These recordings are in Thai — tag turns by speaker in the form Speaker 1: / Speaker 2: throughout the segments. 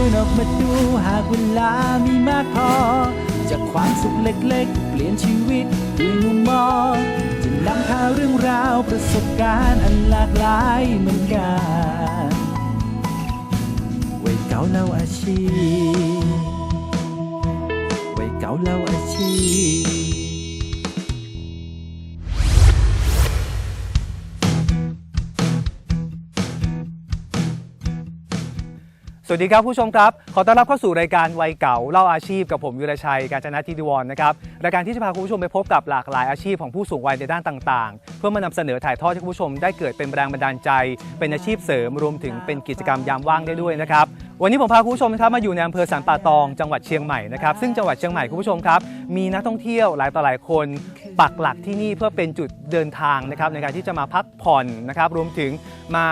Speaker 1: า
Speaker 2: กจะชวนออกมาดูหากเวลามีมากพอ จากความสุขเล็กๆ เปลี่ยนชีวิตด้วยมุมมองจะนำพาเรื่องราวประสบการณ์อันหลากหลายเหมือนกันวัยเก่าเล่าอาชีพวัยเก่าเล่าอาชีพ
Speaker 3: สวัสดีครับผู้ชมครับ ขอต้อนรับเข้าสู่รายการวัยเก่าเล่าอาชีพกับผมยุรชัย การจนาทิติวรนะครับรายการที่จะพาคุณผู้ชมไปพบกับหลากหลายอาชีพของผู้สูงวัยในด้านต่างๆ เพื่อมานำเสนอถ่ายทอดให้คุณผู้ชมได้เกิดเป็นแรงบันดาลใจ เป็นอาชีพเสริมรวมถึงเป็นกิจกรรมยามว่างได้ด้วยนะครับวันนี้ผมพาคุณผู้ชมนะครับมาอยู่ในอำเภอสันป่าตองจังหวัดเชียงใหม่นะครับซึ่งจังหวัดเชียงใหม่คุณผู้ชมครับมีนักท่องเที่ยวหลายต่อหลายคนปักหลักที่นี่เพื่อเป็นจุดเดินทางนะครับในการที่จะมาพักผ่อนนะครับรวมถึงมา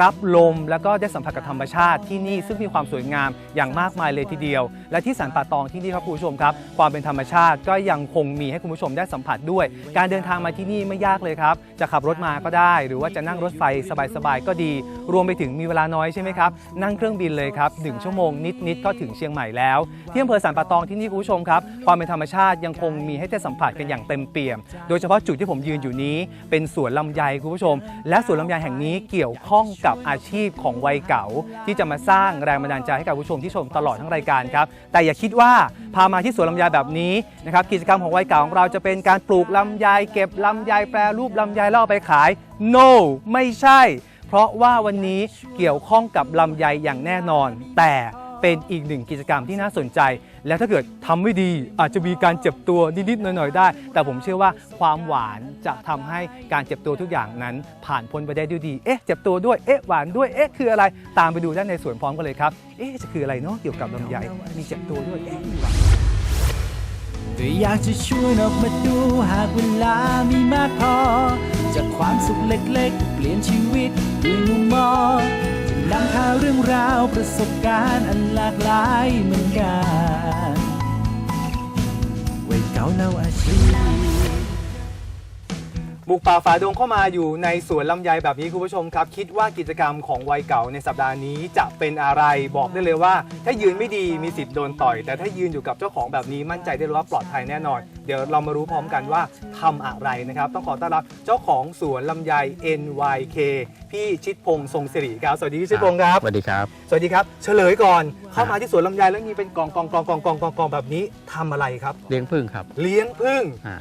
Speaker 3: รับลมแล้วก็ได้สัมผัสกับธรรมชาติที่นี่ซึ่งมีความสวยงามอย่างมากมายเลยทีเดียว และที่สันป่าตองที่นี่ครับคุณผู้ชมครับ ความเป็นธรรมชาติก็ยังคงมีให้คุณผู้ชมได้สัมผัสด้วย การเดินทางมาที่นี่ไม่ยากเลยครับ จะขับรถมาก็ได้ หรือว่าจะนั่งรถไฟสบายๆก็ดี รวมไปถึงมีเวลาน้อยใช่ไหมครับ นั่งเครื่องบินเลยครับหนึ่งชั่วโมงนิดๆก็ถึงเชียงใหม่แล้วที่อำเภอสันป่าตองที่นี่คุณผู้ชมครับความเป็นธรรมชาติยังคงมีให้ได้สัมผัสกันอย่างเต็มเปี่ยม โดยเฉพาะจุดที่ผมยืนอยู่นี้เป็นสวนลำไยคุณผู้ชม และสวนลำไยแห่งนี้เกี่ยวข้องกับอาชีพของวัยเก่าที่จะมาสร้างแรงบันดาลใจให้กับผู้ชมที่ชมตลอดทั้งรายการครับแต่อย่าคิดว่าพามาที่สวนลำไยแบบนี้นะครับกิจกรรมของวัยเก่าของเราจะเป็นการปลูกลำไยเก็บลำไยแปรรูปลำไยแล้วเอาไปขาย no ไม่ใช่ เพราะว่าวันนี้เกี่ยวข้องกับลำไยอย่างแน่นอน แต่เป็นอีกหนึ่งกิจกรรมที่น่าสนใจ และถ้าเกิดทำไม่ดีอาจจะมีการเจ็บตัวนิดๆหน่อยๆได้ แต่ผมเชื่อว่าความหวานจะทำให้การเจ็บตัวทุกอย่างนั้น ผ่านพ้นไปได้ด้วยดี เอ๊ะเจ็บตัวด้วย เอ๊ะหวานด้วย เอ๊ะคืออะไรตามไปดูด้านในสวนพร้อมกันเลยครับ เอ๊ะจะคืออะไรเนาะเกี่ยวกับลำไยมีเจ็บตัวด้วย เอ๊ะมีหวาน
Speaker 2: ก็อยากจะชวนออกมาดูหากเวลามีมากพอ จากความสุขเล็กๆ เปลี่ยนชีวิตด้วยมุมมองจะ นำพาเรื่องราวประสบการณ์อันหลากหลายเหมือนกัน
Speaker 3: บุกป่าฝ่าดงเข้ามาอยู่ในสวนลำไยแบบนี้คุณผู้ชมครับ คิดว่ากิจกรรมของวัยเก่าในสัปดาห์นี้จะเป็นอะไรบอกได้เลยว่า ถ้ายืนไม่ดีมีสิทธิ์โดนต่อย แต่ถ้ายืนอยู่กับเจ้าของแบบนี้มั่นใจได้เลยว่าปลอดภัยแน่นอน เดี๋ยวเรามารู้พร้อมกันว่าทำอะไรนะครับ ต้องขอต้อนรับเจ้าของสวนลำไย NYK พี่ชิดพงษ์ทรงสิริครับสวัสดีพี่ชิดพงษ์ครับ
Speaker 4: สวัสดีครับ
Speaker 3: สวัสดีครับ เฉลยก่อนเข้ามาที่สวนลำไยแล้วมีเป็นกองกองกองกองกองกองกองแบบนี้ทำอะไรครับ
Speaker 4: เลี้ยงพึ่งครับ
Speaker 3: เลี้ยงพึ่ง
Speaker 4: อ่า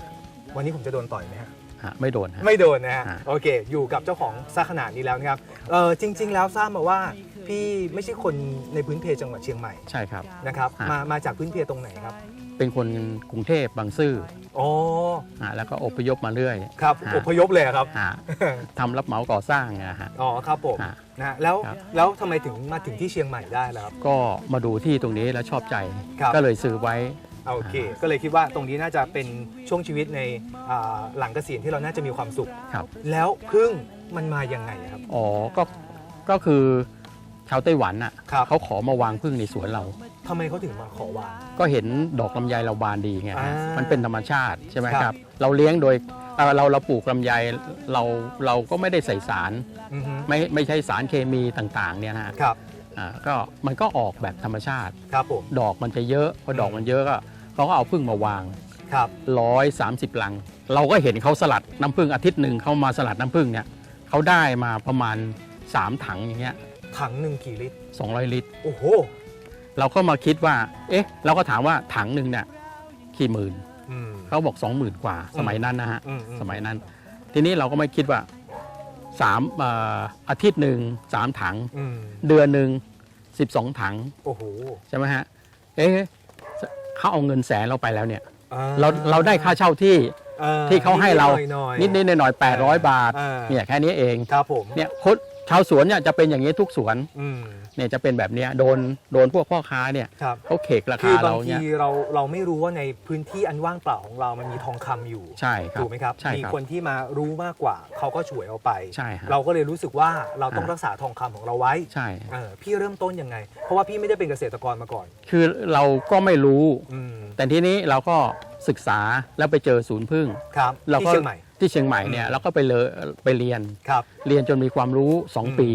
Speaker 3: วันนี้ผมจะโดนต่อยไหมฮะ
Speaker 4: ฮะไม่โดนฮะ
Speaker 3: ไม่โดนนะฮะ
Speaker 4: อ่า
Speaker 3: โอเค อยู่กับเจ้าของซะขนาดนี้แล้วนะครับเออจริง ๆ แล้วทราบมาว่าพี่ไม่ใช่คนในพื้นเพจังหวัดเชียงใหม่
Speaker 4: ใช่ครับ
Speaker 3: นะครับ
Speaker 4: อ่าม
Speaker 3: มามาจากพื้นเพตรงไหนครับ
Speaker 4: เป็นคนกรุงเทพบางซื่อ
Speaker 3: อ๋อ
Speaker 4: อ่าแล้วก็อพยพมาเรื่อย
Speaker 3: ครับ
Speaker 4: อ่า
Speaker 3: อพยพเลยครับ
Speaker 4: อ่าทำรับเหมาก่อสร้างเนี่ยฮะ
Speaker 3: อ๋อครับผม
Speaker 4: อ่า
Speaker 3: นะฮะแล้ว
Speaker 4: ครับ
Speaker 3: แล้วทำไมถึงมาถึงที่เชียงใหม่ได้ล่ะครับ
Speaker 4: ก็มาดูที่ตรงนี้แล้วชอบใจ
Speaker 3: ครับ
Speaker 4: ก็เลยซื้อไว้
Speaker 3: โอเค ก็เลยคิดว่าตรงนี้น่าจะเป็นช่วงชีวิตในอ่าหลังเกษียณที่เราน่าจะมีความสุข
Speaker 4: ครับ
Speaker 3: แล้วพึ่งมันมายังไงครับ
Speaker 4: อ๋อก็ก็คือชาวไต้หวันอะ
Speaker 3: ครับ
Speaker 4: เขาขอมาวางพึ่งในสวนเรา
Speaker 3: ทำไมเขาถึงมาขอวาง
Speaker 4: ก็เห็นดอกลำไยเราบานดีไง
Speaker 3: อ่า
Speaker 4: ฮะมันเป็นธรรมชาติใช่ไหม
Speaker 3: ครับ
Speaker 4: ครับเราเลี้ยงโดยเอ่อเราเราปลูกลำไยเราเราก็ไม่ได้ใส่สาร
Speaker 3: อือฮึ
Speaker 4: ไม่ไม่ใช่สารเคมีต่างๆเนี่ยนะฮะ
Speaker 3: ครับ
Speaker 4: อ่าก็มันก็ออกแบบธรรมชาติ
Speaker 3: ครับผม
Speaker 4: ดอกมันจะเยอะพอดอกมันเยอะก็ เขาก็เอาพึ่งมาวาง
Speaker 3: ครับ
Speaker 4: ร้อยสามสิบลัง เราก็เห็นเขาสลัดน้ำพึ่งอาทิตย์หนึ่งเขามาสลัดน้ำพึ่งเนี่ยเขาได้มาประมาณ 3 ถังอย่างเงี้ย
Speaker 3: ถังหนึ่งกี่ลิตร
Speaker 4: 200 ลิตร
Speaker 3: โอ้โห
Speaker 4: เราก็มาคิดว่า เอ๊ะ เราก็ถามว่าถังหนึ่งเนี่ยกี่หมื่น
Speaker 3: อืม
Speaker 4: เขาบอก 20,000 กว่า สมัยนั้นนะฮะ
Speaker 3: อืมอืม
Speaker 4: สมัยนั้น ทีนี้เราก็ไม่คิดว่าสามเอ่ออาทิตย์หนึ่งสามถัง
Speaker 3: อืม
Speaker 4: เดือนหนึ่ง12 ถัง
Speaker 3: โอ้โห
Speaker 4: ใช่ไหมฮะ เอ๊ะ เขาเอาเงินแสนเราไปแล้วเนี่ย
Speaker 3: อ่
Speaker 4: เราเราได้ค่าเช่าที่
Speaker 3: อ่
Speaker 4: ที่เขาให้เรา
Speaker 3: หน่อยๆ
Speaker 4: นิดนิดๆหน่อยๆ800บาท
Speaker 3: อ่า
Speaker 4: เนี่ยแค่นี้เอง
Speaker 3: ครับผม
Speaker 4: เนี่ยคนชาวสวนเนี่ยจะเป็นอย่างนี้ทุกสวน
Speaker 3: อืม
Speaker 4: เนี่ยจะเป็นแบบเนี้ยโดนโดนพวกพ่อค้าเนี่ย
Speaker 3: ครับ
Speaker 4: เขาเขกรา
Speaker 3: คื
Speaker 4: คา
Speaker 3: อบา
Speaker 4: เรา
Speaker 3: งที
Speaker 4: เนี่ย
Speaker 3: เราเราไม่รู้ว่าในพื้นที่อันว่างเปล่าของเรามันมีทองคำอยู่
Speaker 4: ใช่ครับ
Speaker 3: ถูกไหมครับ
Speaker 4: ใช่
Speaker 3: มี
Speaker 4: ครับ
Speaker 3: คนที่มารู้มากกว่าเขาก็ฉวยเอาไป
Speaker 4: ใช่ฮะ
Speaker 3: เราก็เลยรู้สึกว่าเราต้อง
Speaker 4: อ่ารั
Speaker 3: รักษาทองคำของเราไว้
Speaker 4: ใช่
Speaker 3: เออพี่เริ่มต้นยังไง เพราะว่าพี่ไม่ได้เป็นเกษตรกรมาก่อน
Speaker 4: คือเราก็ไม่รู้
Speaker 3: อืม
Speaker 4: แต่ทีนี้เราก็ศึกษาแล้วไปเจอศูนย์พึ่ง
Speaker 3: ครับ
Speaker 4: เรา
Speaker 3: ที่
Speaker 4: ก็
Speaker 3: เชียงใหม่
Speaker 4: ที่เชียงใหม่เนี่ย
Speaker 3: อืม
Speaker 4: เราก็ไปเลยไปเรียน
Speaker 3: ครับ
Speaker 4: เรียนจนมีความรู้
Speaker 3: อืม
Speaker 4: 2ปี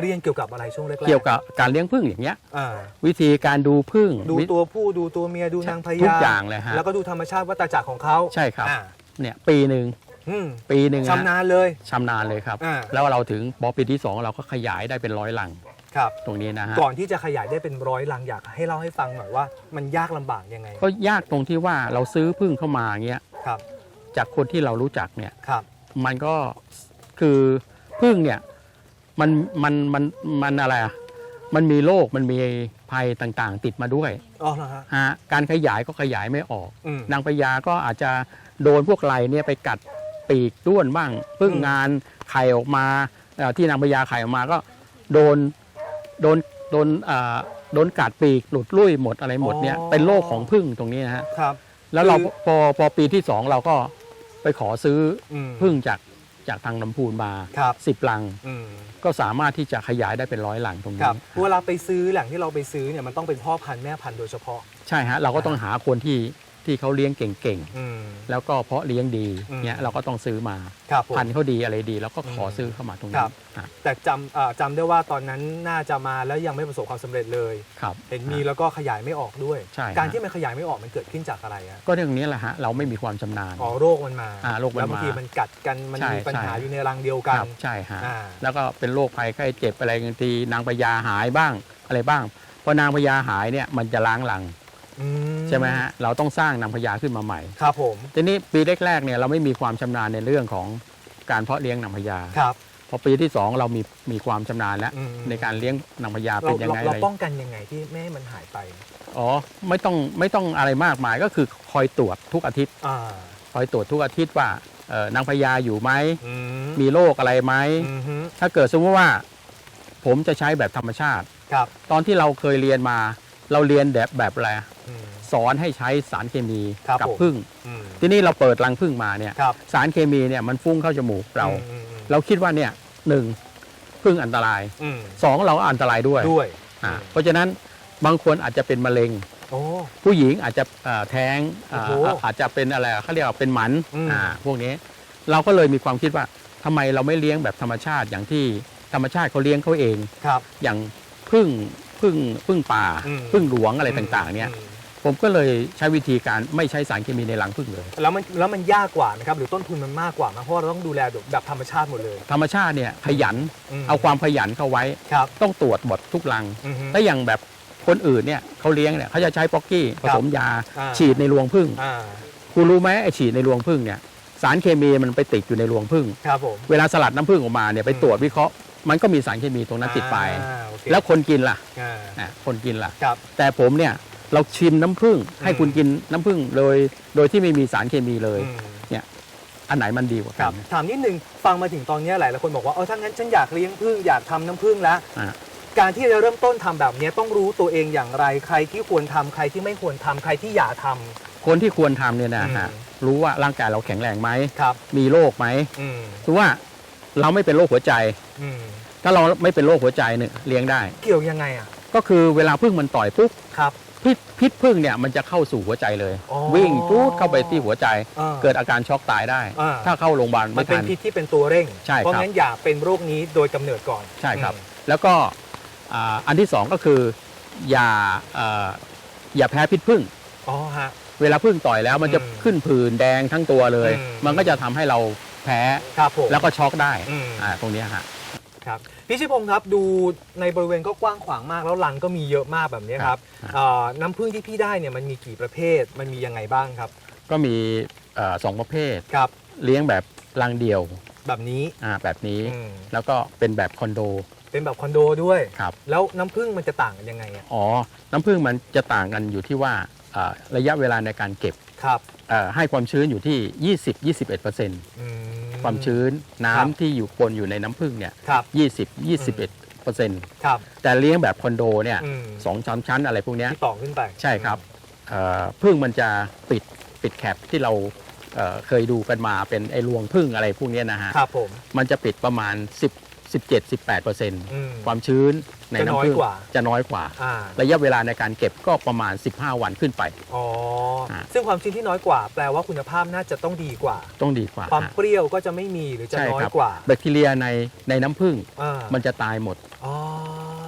Speaker 3: เรียนเกี่ยวกับอะไรช่วงแรกๆ
Speaker 4: เกี่ยวกับการเลี้ยงพึ่งอย่างเงี้ย
Speaker 3: อ่า
Speaker 4: วิธีการดูพึ่ง
Speaker 3: ดู
Speaker 4: วิ
Speaker 3: ตัวผู้ดูตัวเมียดูนางพญา
Speaker 4: ทุกอย่างเลยฮะ
Speaker 3: แล้วก็ดูธรรมชาติวัฏจักรของเขา
Speaker 4: ใช่ครับ
Speaker 3: อ่า
Speaker 4: เนี่ยปีหนึ่ง
Speaker 3: อืม
Speaker 4: ปีหนึ่งฮะ
Speaker 3: ชำนาญเลย
Speaker 4: ชำนาญเลยครับ
Speaker 3: อ่า
Speaker 4: แล้วเราถึงพอปีที่ 2 เราก็ขยายได้เป็นร้อยหลัง
Speaker 3: ครับ
Speaker 4: ตรงนี้นะฮะ
Speaker 3: ก่อนที่จะขยายได้เป็นร้อยลังอยากให้เล่าให้ฟังหน่อยว่า มันยากลำบากยังไง
Speaker 4: ก็ยากตรงที่ว่าเราซื้อพึ่งเข้ามาเงี้ย
Speaker 3: ครับ
Speaker 4: จากคนที่เรารู้จักเนี่ย
Speaker 3: ครับ
Speaker 4: มันก็คือพึ่งเนี่ย มันมันมันมันอะไรอะมันมีโรคมันมีภัยต่างๆ ติดมาด้วย
Speaker 3: อ๋อเหรอฮะ
Speaker 4: ฮะการขยายก็ขยายไม่ออก
Speaker 3: อืม
Speaker 4: นางพญาก็อาจจะโดนพวกไรเนี่ยไปกัดปีกด้วนบ้างพึ่ง
Speaker 3: อืม
Speaker 4: งานไข่ออกมาเอ่อที่นางพญาไข่ออกมาก็โดนโดนโดนเอ่อโดนกัดปีกหลุดลุ่ยหมดอะไรหมดเนี่ยเป็นโรคของพึ่งตรงนี้นะฮะ
Speaker 3: ครับ
Speaker 4: แล้วเรา
Speaker 3: คือ
Speaker 4: พอพอปีที่สองเราก็ไปขอซื้อ
Speaker 3: อืม
Speaker 4: พึ่งจาก จากทางลำพูนมา
Speaker 3: ครับ
Speaker 4: สิบลัง
Speaker 3: อืม
Speaker 4: ก็สามารถที่จะขยายได้เป็นร้อยหลังตรง
Speaker 3: ค
Speaker 4: นี้
Speaker 3: รับเวลาไปซื้อแหล่งที่เราไปซื้อเนี่ยมันต้องเป็นพ่อพันธุ์แม่พันธุ์โดยเฉพาะ
Speaker 4: ใช่ฮะเราก็ต้องหาคนที่ ที่เขาเลี้ยงเก่ง
Speaker 3: อืม
Speaker 4: ๆ แล้วก็เพาะเลี้ยงดี
Speaker 3: อืม
Speaker 4: เนี่ยเราก็ต้องซื้อมา
Speaker 3: ครับผม
Speaker 4: พันธุ์เขาดีอะไรดี แล้วก็ขออ
Speaker 3: ม
Speaker 4: ซื้อเข้ามาตรง
Speaker 3: ค
Speaker 4: นี้
Speaker 3: รับ
Speaker 4: อะ
Speaker 3: แต่จำอ่าจำได้ว่าตอนนั้นน่าจะมาแล้วยังไม่ประสบความสำเร็จเลย
Speaker 4: ครับ
Speaker 3: เห็นมีแล้วก็ขยายไม่ออกด้วย
Speaker 4: ใช่ฮะ
Speaker 3: การที่มันขยายไม่ออกมันเกิดขึ้นจากอะไรอะ
Speaker 4: ก็เรื่องนี้แหละฮะเราไม่มีความชำนาญ
Speaker 3: อ๋อโรคมันมา
Speaker 4: อ่าโรคมัน
Speaker 3: แล้วบางที
Speaker 4: มามั
Speaker 3: มันกัดกันมัน
Speaker 4: ใช่
Speaker 3: มีปัญหา
Speaker 4: ใช่
Speaker 3: อยู่ในรังเดียวกั
Speaker 4: คน รับใช่ฮะ
Speaker 3: อ่า
Speaker 4: แล้วก็เป็นโรคภัยไข้เจ็บอะไรบางทีนางพญาหายบ้างอะไรบ้างพอนางพญาหายเนี่ยมันจะล้างหลัง
Speaker 3: อื
Speaker 4: ใช่ไหมฮะเราต้องสร้างนางพญาขึ้นมาใหม่
Speaker 3: ครับผม
Speaker 4: ทีนี้ปีแรกๆเนี่ยเราไม่มีความชำนาญในเรื่องของการเพาะเลี้ยงนางพญา
Speaker 3: ครับ
Speaker 4: พอปีที่2เรามีมีความชำนาญแล้ว
Speaker 3: อืม
Speaker 4: ในการเลี้ยงนางพญา
Speaker 3: เรา
Speaker 4: เป็นยัง
Speaker 3: เรา
Speaker 4: ไง
Speaker 3: เรา
Speaker 4: อะไร
Speaker 3: ป้องกันยังไงที่ไม่ให้มันหายไป
Speaker 4: อ๋อไม่ต้องไม่ต้องอะไรมากมายก็คือคอยตรวจทุกอาทิตย์
Speaker 3: อ่า
Speaker 4: คอยตรวจทุกอาทิตย์ว่าเอ่อนางพญาอยู่ไหม
Speaker 3: อืม
Speaker 4: มีโรคอะไรไหม
Speaker 3: อืมฮึ
Speaker 4: ถ้าเกิดสมมติว่า ผมจะใช้แบบธรรมชาติ
Speaker 3: ครับ
Speaker 4: ตอนที่เราเคยเรียนมา เราเรียนแบบแบบอะไร
Speaker 3: อืม
Speaker 4: สอนให้ใช้สารเคมี
Speaker 3: ครับ
Speaker 4: กั
Speaker 3: ผม
Speaker 4: พึ่ง
Speaker 3: อืม
Speaker 4: ทีนี้เราเปิดรังพึ่งมาเนี่ย
Speaker 3: ครับ
Speaker 4: สารเคมีเนี่ยมันฟุ้งเข้าจมูกเรา
Speaker 3: อืมอืมอืม
Speaker 4: เราคิดว่าเนี่ยหนึ่งพึ่งอันตราย
Speaker 3: อืม
Speaker 4: สองเราก็อันตรายด้วย
Speaker 3: ด้วย
Speaker 4: อ่าเพราะฉะนั้นบางคนอาจจะเป็นมะเร็ง
Speaker 3: โอ้
Speaker 4: ผู้หญิงอาจจะเอ่อแท้งอ่า
Speaker 3: โอ้โห
Speaker 4: อาจจะเป็นอะไรเขาเรียกว่าเป็นหมัน
Speaker 3: อืม
Speaker 4: อ่าพวกนี้เราก็เลยมีความคิดว่าทำไมเราไม่เลี้ยงแบบธรรมชาติอย่างที่ธรรมชาติเขาเลี้ยงเขาเอง
Speaker 3: ครับ
Speaker 4: อย่างพึ่ง พึ่งพึ่งป่า
Speaker 3: อืม
Speaker 4: พึ่งหลวงอะไรต่างๆเนี่ย
Speaker 3: อืม
Speaker 4: ผมก็เลยใช้วิธีการไม่ใช้สารเคมีในรังพึ่งเลย
Speaker 3: แล้วมันแล้วมันยากกว่านะครับ หรือต้นทุนมันมากกว่าไหมเพราะว่าเราต้องดูแลแบบธรรมชาติหมดเลย
Speaker 4: ธรรมชาติเนี่ยขยัน
Speaker 3: ม
Speaker 4: เอาความขยันเข้าไว้
Speaker 3: ครับ
Speaker 4: ต้องตรวจหมดทุกรัง
Speaker 3: อือฮึ
Speaker 4: ถ้าอย่างแบบคนอื่นเนี่ยเขาเลี้ยงเนี่ยเขาจะใช้ป๊อกกี้ผสมยา
Speaker 3: อ่า
Speaker 4: ฉีดในรวงพึ่ง
Speaker 3: อ่า
Speaker 4: คุณรู้ไหมไอฉีดในรวงพึ่งเนี่ยสารเคมีมันไปติดอยู่ในรวงพึ่ง
Speaker 3: ครับผม
Speaker 4: เวลาสลัดน้ำพึ่งออกมาเนี่ยไป
Speaker 3: อืม
Speaker 4: ตรวจวิเคราะห์ มันก็มีสารเคมีตรงนั้นติดไป
Speaker 3: อ่าโอเค
Speaker 4: แล้วคนกินล่ะ
Speaker 3: อ่า
Speaker 4: อะคนกินล่ะ
Speaker 3: ครับ
Speaker 4: แต่ผมเนี่ยเราชิมน้ำผึ้งให้
Speaker 3: อืม
Speaker 4: คุณกินน้ำผึ้งโดยโดยที่ไม่มีสารเคมีเลย
Speaker 3: อืม
Speaker 4: อันไหนมันดีกว่า
Speaker 3: ค
Speaker 4: กั
Speaker 3: รับ
Speaker 4: น
Speaker 3: ถามนิดนึงฟังมาถึงตอนเนี้ยหลายหลายคนบอกว่าเออถ้างั้นฉันอยากเลี้ยงผึ้งอยากทำน้ำผึ้งแล้ว
Speaker 4: อะ
Speaker 3: การที่จะเริ่มต้นทำแบบเนี้ยต้องรู้ตัวเองอย่างไร ใครที่ควรทำใครที่ไม่ควรทำใครที่อย่าทำ
Speaker 4: คนที่ควรทำเนี่ยนะฮะ
Speaker 3: อืม
Speaker 4: รู้ว่าร่างกายเราแข็งแรงไหม
Speaker 3: ครับ
Speaker 4: มีโรคไหม
Speaker 3: อืม
Speaker 4: คือว่าเราไม่เป็นโรคหัวใจ
Speaker 3: อืม
Speaker 4: ถ้าเราไม่เป็นโรคหัวใจเนี่ยเลี้ยงได้
Speaker 3: เกี่ยวยังไงอะ
Speaker 4: ก็คือเวลาพึ่งมันต่อยปุ๊บ
Speaker 3: ครับ
Speaker 4: พิษพิษพึ่งเนี่ยมันจะเข้าสู่หัวใจเลย
Speaker 3: อ๋อ
Speaker 4: วิ่งจูดเข้าไปที่หัวใจ
Speaker 3: อ่า
Speaker 4: เกิดอาการช็อกตายได้
Speaker 3: อ่า
Speaker 4: ถ้าเข้าโรงพยาบาล
Speaker 3: มั
Speaker 4: ไม่
Speaker 3: นเป็น
Speaker 4: ทัน
Speaker 3: พิษที่เป็นตัวเร่ง
Speaker 4: ใช่ครับ
Speaker 3: เพราะงั้นอย่าเป็นโรคนี้โดยกำเนิดก่อน
Speaker 4: ใช่ครับ
Speaker 3: อืม
Speaker 4: แล้วก็อ่าอันที่สองก็คืออย่าเอ่ออย่าแพ้พิษพึ่ง
Speaker 3: อ๋อฮะ
Speaker 4: เวลาพึ่งต่อยแล้วมันจะ
Speaker 3: อืม
Speaker 4: ขึ้นผื่นแดงทั้งตัวเลย
Speaker 3: อืม
Speaker 4: มันก็จะทำให้เราแพ้
Speaker 3: ครับผม
Speaker 4: แล้วก็ช็อกได้
Speaker 3: อืม
Speaker 4: อ่าตรงเนี้ยฮะ
Speaker 3: ครับพี่ชิพงศ์ครับดูในบริเวณก็กว้างขวางมากแล้วรังก็มีเยอะมากแบบนี้ครับ
Speaker 4: ครับ
Speaker 3: เอ่อน้ำผึ้งที่พี่ได้เนี่ยมันมีกี่ประเภทมันมียังไงบ้างครับ
Speaker 4: ก็มีเอ่อสองประเภท
Speaker 3: ครับ
Speaker 4: เลี้ยงแบบรังเดียว
Speaker 3: แบบนี้
Speaker 4: อ่าแบบนี้
Speaker 3: อืม
Speaker 4: แล้วก็เป็นแบบคอนโด
Speaker 3: เป็นแบบคอนโดด้วย
Speaker 4: ครับ
Speaker 3: แล้วน้ำผึ้งมันจะต่างกันยังไงอะ
Speaker 4: อ๋อ น้ำผึ้งมันจะต่างกันอยู่ที่ว่าอ่าระยะเวลาในการเก็บ
Speaker 3: ครับ
Speaker 4: เอ่อให้ความชื้นอยู่ที่ 20-21%
Speaker 3: อื
Speaker 4: ความชื้นน้ำ
Speaker 3: ครับ
Speaker 4: ที่อยู่ปนอยู่ในน้ำผึ้งเนี่ย
Speaker 3: ครับ
Speaker 4: 20 21เปอร์เซ็นต์
Speaker 3: ครับ
Speaker 4: แต่เลี้ยงแบบคอนโดเนี่ย
Speaker 3: อืม
Speaker 4: สองสามชั้นอะไรพวกเนี้ย
Speaker 3: ที่ต่อขึ้นไป
Speaker 4: ใช่ครับเอ่อพึ่งมันจะปิดปิดแคปที่เราเอ่อเคยดูกันมาเป็นไอ้รวงพึ่งอะไรพวกเนี้ยนะฮะ
Speaker 3: ครับผม
Speaker 4: มันจะปิดประมาณ 10 17 18เปอร์เซ็นต์
Speaker 3: อืม
Speaker 4: ความชื้น ใน
Speaker 3: จะน้อย
Speaker 4: น้ำผึ้ง
Speaker 3: กว่า
Speaker 4: จะน้อยกว่า
Speaker 3: อ่า
Speaker 4: ระยะเวลาในการเก็บก็ประมาณ 15 วันขึ้นไป
Speaker 3: อ๋อ
Speaker 4: อ่า
Speaker 3: ซึ่งความชื้นที่น้อยกว่า แปลว่าคุณภาพน่าจะต้องดีกว่า
Speaker 4: ต้องดีกว่า
Speaker 3: ความ
Speaker 4: ฮะ
Speaker 3: เปรี้ยวก็จะไม่มีหรือจะ
Speaker 4: ใช่
Speaker 3: น้อย
Speaker 4: ครับ
Speaker 3: กว่า
Speaker 4: แบคทีเรียในในน้ำผึ้ง
Speaker 3: อ่า
Speaker 4: มันจะตายหมด
Speaker 3: อ๋อ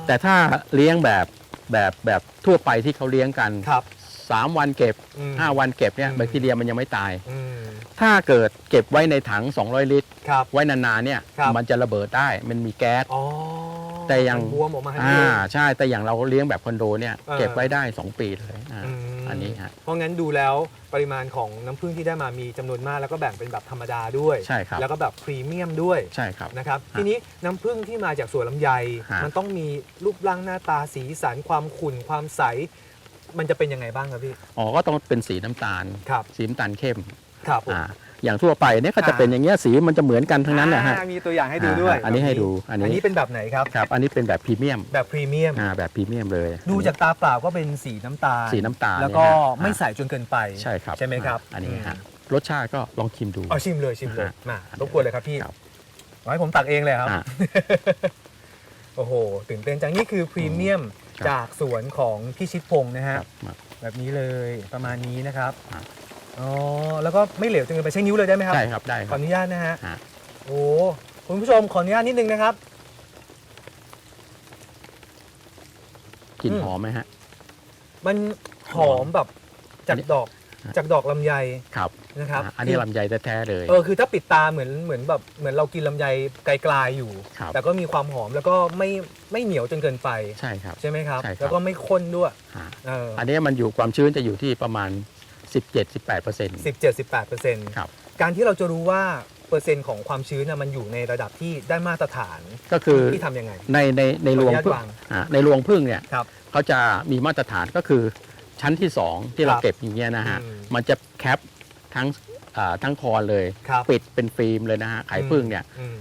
Speaker 4: แต่ถ้าเลี้ยงแบบแบบแบบทั่วไปที่เขาเลี้ยงกัน
Speaker 3: ครับ
Speaker 4: 3 วันเก็บ
Speaker 3: อืม
Speaker 4: 5 วันเก็บเนี่ย
Speaker 3: อืม
Speaker 4: แบคทีเรียมันยังไม่ตาย
Speaker 3: อืม
Speaker 4: ถ้าเกิดเก็บไว้ในถัง 200 ลิตร
Speaker 3: ครับ
Speaker 4: ไว้นานๆเนี่ย
Speaker 3: ครับ
Speaker 4: มันจะระเบิดได้มันมีแก๊ส
Speaker 3: อ๋อ
Speaker 4: แต่ยัง
Speaker 3: มันบวมออกมาให้
Speaker 4: อ่า
Speaker 3: ดู
Speaker 4: ใช่แต่อย่างเราเลี้ยงแบบคอนโดเนี่ย
Speaker 3: เออ
Speaker 4: เก็บไว้ได้ 2 ปีเลยอ่า
Speaker 3: อืม
Speaker 4: อันนี้ฮะ
Speaker 3: เพราะงั้นดูแล้วปริมาณของน้ำผึ้งที่ได้มามีจำนวนมาก แล้วก็แบ่งเป็นแบบธรรมดาด้วย
Speaker 4: ใช่ครับ
Speaker 3: แล้วก็แบบพรีเมียมด้วย
Speaker 4: ใช่ครับ
Speaker 3: นะครับ
Speaker 4: ฮะ
Speaker 3: ทีนี้น้ำผึ้งที่มาจากสวนลำไย
Speaker 4: ฮะ
Speaker 3: มันต้องมีรูปร่างหน้าตาสีสันความขุ่นความใส มันจะเป็นยังไงบ้างครับพี่
Speaker 4: อ๋อก็ต้องเป็นสีน้ำตาล
Speaker 3: ครับ
Speaker 4: สีน้ำตาลเข้ม
Speaker 3: ครับผม
Speaker 4: อ่า อย่างทั่วไปเนี่ยก็จะ
Speaker 3: อ่า
Speaker 4: เป็นอย่างเงี้ยสีมันจะเหมือนกันทั้งนั้นแหละฮะ
Speaker 3: อ่ามีตัวอย่างให้ดูด้วย
Speaker 4: อ่าอันนี้ให้ดูอันนี้
Speaker 3: อันนี้เป็นแบบไหนครับ
Speaker 4: ครับ อันนี้เป็นแบบพรีเมียม
Speaker 3: แบบพรีเมียม
Speaker 4: อ่าแบบพรีเมียมเลย
Speaker 3: ดูจากตาเปล่าก็เป็นสีน้ำตาล
Speaker 4: สีน้ำตาล
Speaker 3: แล้วก็
Speaker 4: เนี่ยฮะ
Speaker 3: ไม่ใสจนเกินไป
Speaker 4: ใช่ครับ
Speaker 3: ใช่ไหมครับ
Speaker 4: อันนี้ฮะรสชาติก็ลองชิมดู
Speaker 3: เอาชิมเลยชิมเลย
Speaker 4: ฮะ
Speaker 3: มารบกวนเลยครับพี่
Speaker 4: ครับ
Speaker 3: เอาให้ผมตักเองเลยครับ
Speaker 4: อ่า
Speaker 3: โอ้โหตื่นเต้นจังนี่คือพรีเมียม
Speaker 4: ครับ
Speaker 3: จากสวนของพี่ชิดพงศ์นะ
Speaker 4: ค
Speaker 3: ฮะ
Speaker 4: รับมา
Speaker 3: แบบนี้เลยประมาณนี้นะครับ
Speaker 4: ครับ
Speaker 3: อ๋อแล้วก็ไม่เหลวจนเกินไปใช้นิ้วเลยได้ไหมครับ
Speaker 4: ได้ครับได้
Speaker 3: ข
Speaker 4: ค
Speaker 3: อ
Speaker 4: รับ
Speaker 3: อนุญาตนะฮะ
Speaker 4: ฮะ
Speaker 3: โอ้คุณผู้ชมขออนุญาตนิดนึงนะครับ
Speaker 4: กลิ่น
Speaker 3: อืม
Speaker 4: หอมไหมฮะ
Speaker 3: มันหอมแบบจากดอก
Speaker 4: ฮะ
Speaker 3: จากดอกลำไย
Speaker 4: ครับ
Speaker 3: นะครับ
Speaker 4: อ่าอันนี้ลำไยแท้ๆเลย
Speaker 3: เออคือถ้าปิดตาเหมือนเหมือนแบบเหมือนเรากินลำไยไกลๆอยู่
Speaker 4: ครับ
Speaker 3: แต่ก็มีความหอมแล้วก็ไม่ไม่เหนียวจนเกินไป
Speaker 4: ใช่ครับ
Speaker 3: ใช่ไหมครับ
Speaker 4: ใช่ครับ
Speaker 3: แล้วก็ไม่ข้นด้วย
Speaker 4: ฮะ
Speaker 3: เออ
Speaker 4: อันนี้มันอยู่ความชื้นจะอยู่ที่ประมาณ 17-18เปอร์เซ็นต์
Speaker 3: สิบเจ็ดสิบแปดเปอร์เซ็นต์
Speaker 4: ครับ
Speaker 3: การที่เราจะรู้ว่าเปอร์เซ็นต์ของความชื้นน่ะมันอยู่ในระดับที่ได้มาตรฐาน
Speaker 4: ก็คือ
Speaker 3: ที่ทำยังไง
Speaker 4: ในในในรวง
Speaker 3: ขออนุญาต
Speaker 4: พึ่ง
Speaker 3: วาง
Speaker 4: อ่าในรวงพึ่งเนี่ย
Speaker 3: ครับ
Speaker 4: เขาจะมีมาตรฐานก็คือชั้นที่ 2 ที่เรา
Speaker 3: ครับ
Speaker 4: เก็บอย่างเงี้ยนะฮะ
Speaker 3: อืม
Speaker 4: มันจะแคปทั้งอ่าทั้งคอเลย
Speaker 3: ครับ
Speaker 4: ปิดเป็นฟิล์มเลยนะฮะไข่พึ่งเนี่ย
Speaker 3: อืม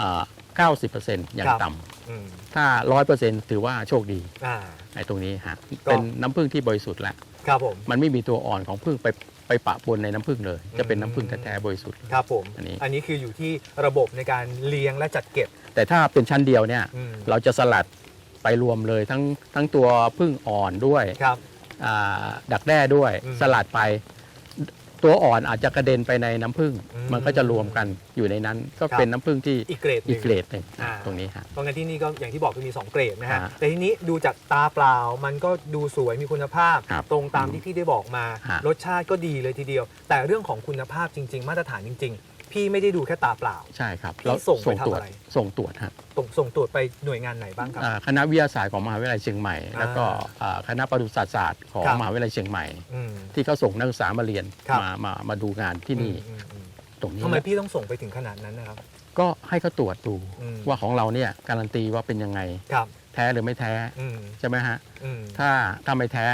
Speaker 4: อ่า90%อย่าง
Speaker 3: ครับ
Speaker 4: ต่
Speaker 3: อืมำ
Speaker 4: ถ้า 100%ถือว่าโชคดี
Speaker 3: อ่า
Speaker 4: ไอ้ตรงนี้ฮะ
Speaker 3: ก็
Speaker 4: เป็นน้ำพึ่งที่บริสุทธิ์แล้ว
Speaker 3: ครับผม
Speaker 4: มันไม่มีตัวอ่อนของพึ่งไปไปปะปนในน้ำพึ่งเลย จะเป็น
Speaker 3: อืม
Speaker 4: น้ำพึ่งแท้ๆบริสุทธิ์เลย
Speaker 3: ครับผม
Speaker 4: อันนี้
Speaker 3: อันนี้คืออยู่ที่ระบบในการเลี้ยงและจัดเก็บ
Speaker 4: แต่ถ้าเป็นชั้นเดียวเนี่ย
Speaker 3: อืม
Speaker 4: เราจะสลัดไปรวมเลยทั้งทั้งตัวพึ่งอ่อนด้วย
Speaker 3: ครับ
Speaker 4: อ่าดักแด้ด้วย
Speaker 3: อืม
Speaker 4: สลัดไป ตัวอ่อนอาจจะกระเด็นไปในน้ำผึ้ง
Speaker 3: อืม
Speaker 4: มันก็จะรวมกันอยู่ในนั้น ก็
Speaker 3: ครับ
Speaker 4: เป็นน้ำผึ้งที่
Speaker 3: อีกเกรดห
Speaker 4: อี
Speaker 3: นึ่
Speaker 4: ก
Speaker 3: ง
Speaker 4: เกรดหนึ่ง
Speaker 3: อ่า
Speaker 4: ตรงนี้ฮะ
Speaker 3: เพราะงั้นที่นี่ก็อย่างที่บอกคือมี 2 เกรดนะฮะ
Speaker 4: ฮะ
Speaker 3: แต่ทีนี้ดูจากตาเปล่ามันก็ดูสวยมีคุณภาพ
Speaker 4: ครับ
Speaker 3: ตรงตามที่พี่ได้บอกมา
Speaker 4: ฮะ
Speaker 3: รสชาติก็ดีเลยทีเดียว แต่เรื่องของคุณภาพจริง ๆ มาตรฐานจริง ๆ พี่ไม่ได้ดูแค่ตาเปล่า
Speaker 4: ใช่ครับ
Speaker 3: พี่ส่งไปทำ
Speaker 4: ตรวจ
Speaker 3: อะไร
Speaker 4: ส่งตรวจฮะ
Speaker 3: ส่งส่งตรวจไปหน่วยงานไหนบ้างครับ
Speaker 4: อ่าคณะวิทยาศาสตร์ของมหาวิทยาลัยเชียงใหม่
Speaker 3: อ่า
Speaker 4: แล้วก็อ่าคณะปศุสัตว์ศาสตร์ของ
Speaker 3: ครับ
Speaker 4: มหาวิทยาลัยเชียงใหม่
Speaker 3: อืม
Speaker 4: ที่เขาส่งนักศึกษามาเรียน
Speaker 3: ครับ
Speaker 4: มามามาดูงานที่นี่
Speaker 3: อืมอืม
Speaker 4: ตรงนี้
Speaker 3: ทำไมพี่ต้องส่งไปถึงขนาดนั้นนะครับ
Speaker 4: ก็ให้เขาตรวจดู
Speaker 3: อืม
Speaker 4: ว่าของเราเนี่ยการันตีว่าเป็นยังไง
Speaker 3: ครับ
Speaker 4: แท้หรือไม่แท้
Speaker 3: อืม
Speaker 4: ใช่ไหมฮะ
Speaker 3: อืม
Speaker 4: ถ้าถ้าไม่แท้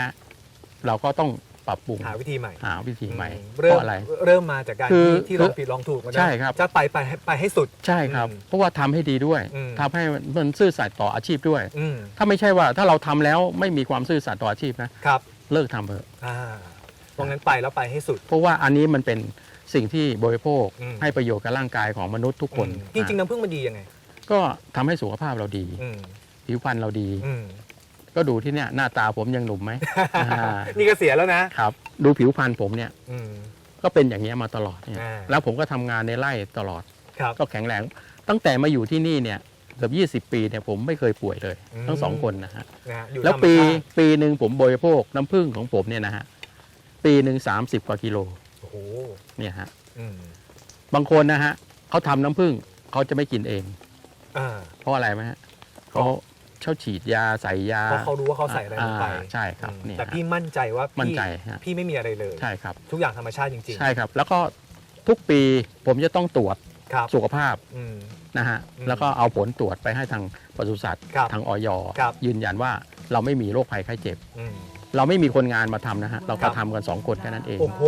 Speaker 4: เราก็ต้อง ปรับปรุง
Speaker 3: หาวิธีใหม่
Speaker 4: หาวิธีใหม่
Speaker 3: อืม
Speaker 4: เพ
Speaker 3: เริ่ม
Speaker 4: ราะอะไร
Speaker 3: เริ่มมาจากการ
Speaker 4: คือ
Speaker 3: ที่ที่ลองผิดลองถูกมานะ
Speaker 4: ใช่ครับ
Speaker 3: จะไปไปให้ไปให้สุด
Speaker 4: ใช่ครับ
Speaker 3: อืม
Speaker 4: เพราะว่าทำให้ดีด้วย
Speaker 3: อืม
Speaker 4: ทำให้มันซื่อสัตย์ต่ออาชีพด้วย
Speaker 3: อืม
Speaker 4: ถ้าไม่ใช่ว่าถ้าเราทำแล้วไม่มีความซื่อสัตย์ต่ออาชีพนะครับเลิกทำเถอะ
Speaker 3: อ่าเพราะงั้นไปแล้วไปให้สุด
Speaker 4: เพราะว่าอันนี้มันเป็นสิ่งที่บริโภค
Speaker 3: อืม
Speaker 4: ให้ประโยชน์กับร่างกายของมนุษย์ทุกคน
Speaker 3: อืมจริงๆ
Speaker 4: อะ
Speaker 3: น้ำผึ้งมันดียังไง
Speaker 4: ก็ทำให้สุขภาพเราดี
Speaker 3: อืม
Speaker 4: ผิวพรรณเราดี
Speaker 3: อืม
Speaker 4: ก็ดูที่เนี่ยหน้าตาผมยังหนุ่มไหม อ่า
Speaker 3: นี่ก็เสียแล้วนะ
Speaker 4: ครับ ดูผิวพรรณผมเนี่ย
Speaker 3: อืม
Speaker 4: ก็เป็นอย่างนี้ยมาตลอดเนี่ย
Speaker 3: อ่า
Speaker 4: แล้วผมก็ทำงานในไร่ตลอด
Speaker 3: ครับ
Speaker 4: ก็แข็งแรง ตั้งแต่มาอยู่ที่นี่เนี่ยเกือบ20 ปีเนี่ยผมไม่เคยป่วยเลย
Speaker 3: อืม
Speaker 4: ทั้งสองคนนะฮะ
Speaker 3: นะฮะอยู่
Speaker 4: แล้ว
Speaker 3: ธรรม
Speaker 4: ปี
Speaker 3: ชาติ
Speaker 4: ปีหนึ่งผมบริโภคน้ำผึ้งของผมเนี่ยนะฮะ ปีหนึ่ง30 กว่ากิโล
Speaker 3: โอ้โห
Speaker 4: เนี่ยฮะ
Speaker 3: อืม
Speaker 4: บางคนนะฮะเขาทำน้ำผึ้งเขาจะไม่กินเอง
Speaker 3: อ่า
Speaker 4: เพราะอะไรไหมฮะเขา เขาฉีดยาใส่ยา
Speaker 3: เพราะเขารู้ว่าเขาใส่อะไรลงไป
Speaker 4: อ่าใช่ครับ
Speaker 3: อืม
Speaker 4: เนี่ย
Speaker 3: แต่พี่มั่นใจว่าพี่
Speaker 4: มั่นใจฮะ
Speaker 3: พี่ไม่มีอะไรเลย
Speaker 4: ใช่ครับ
Speaker 3: ทุกอย่างธรรมชาติจริง
Speaker 4: ใช่ครับ แล้วก็ทุกปีผมจะต้องตรวจ
Speaker 3: ๆ ครับ
Speaker 4: สุขภาพ
Speaker 3: อืม
Speaker 4: นะฮะ
Speaker 3: อืม
Speaker 4: แล้วก็เอาผลตรวจไปให้ทางปศุสัตว์
Speaker 3: ครับ
Speaker 4: ทางออย
Speaker 3: ครับ
Speaker 4: ยืนยันว่าเราไม่มีโรคภัยไข้เจ็บ
Speaker 3: อืม
Speaker 4: เราไม่มีคนงานมาทำนะฮะเรา
Speaker 3: ครั
Speaker 4: ก็
Speaker 3: บ
Speaker 4: ทำกัน2คนแค่นั้นเอง
Speaker 3: โอ้โห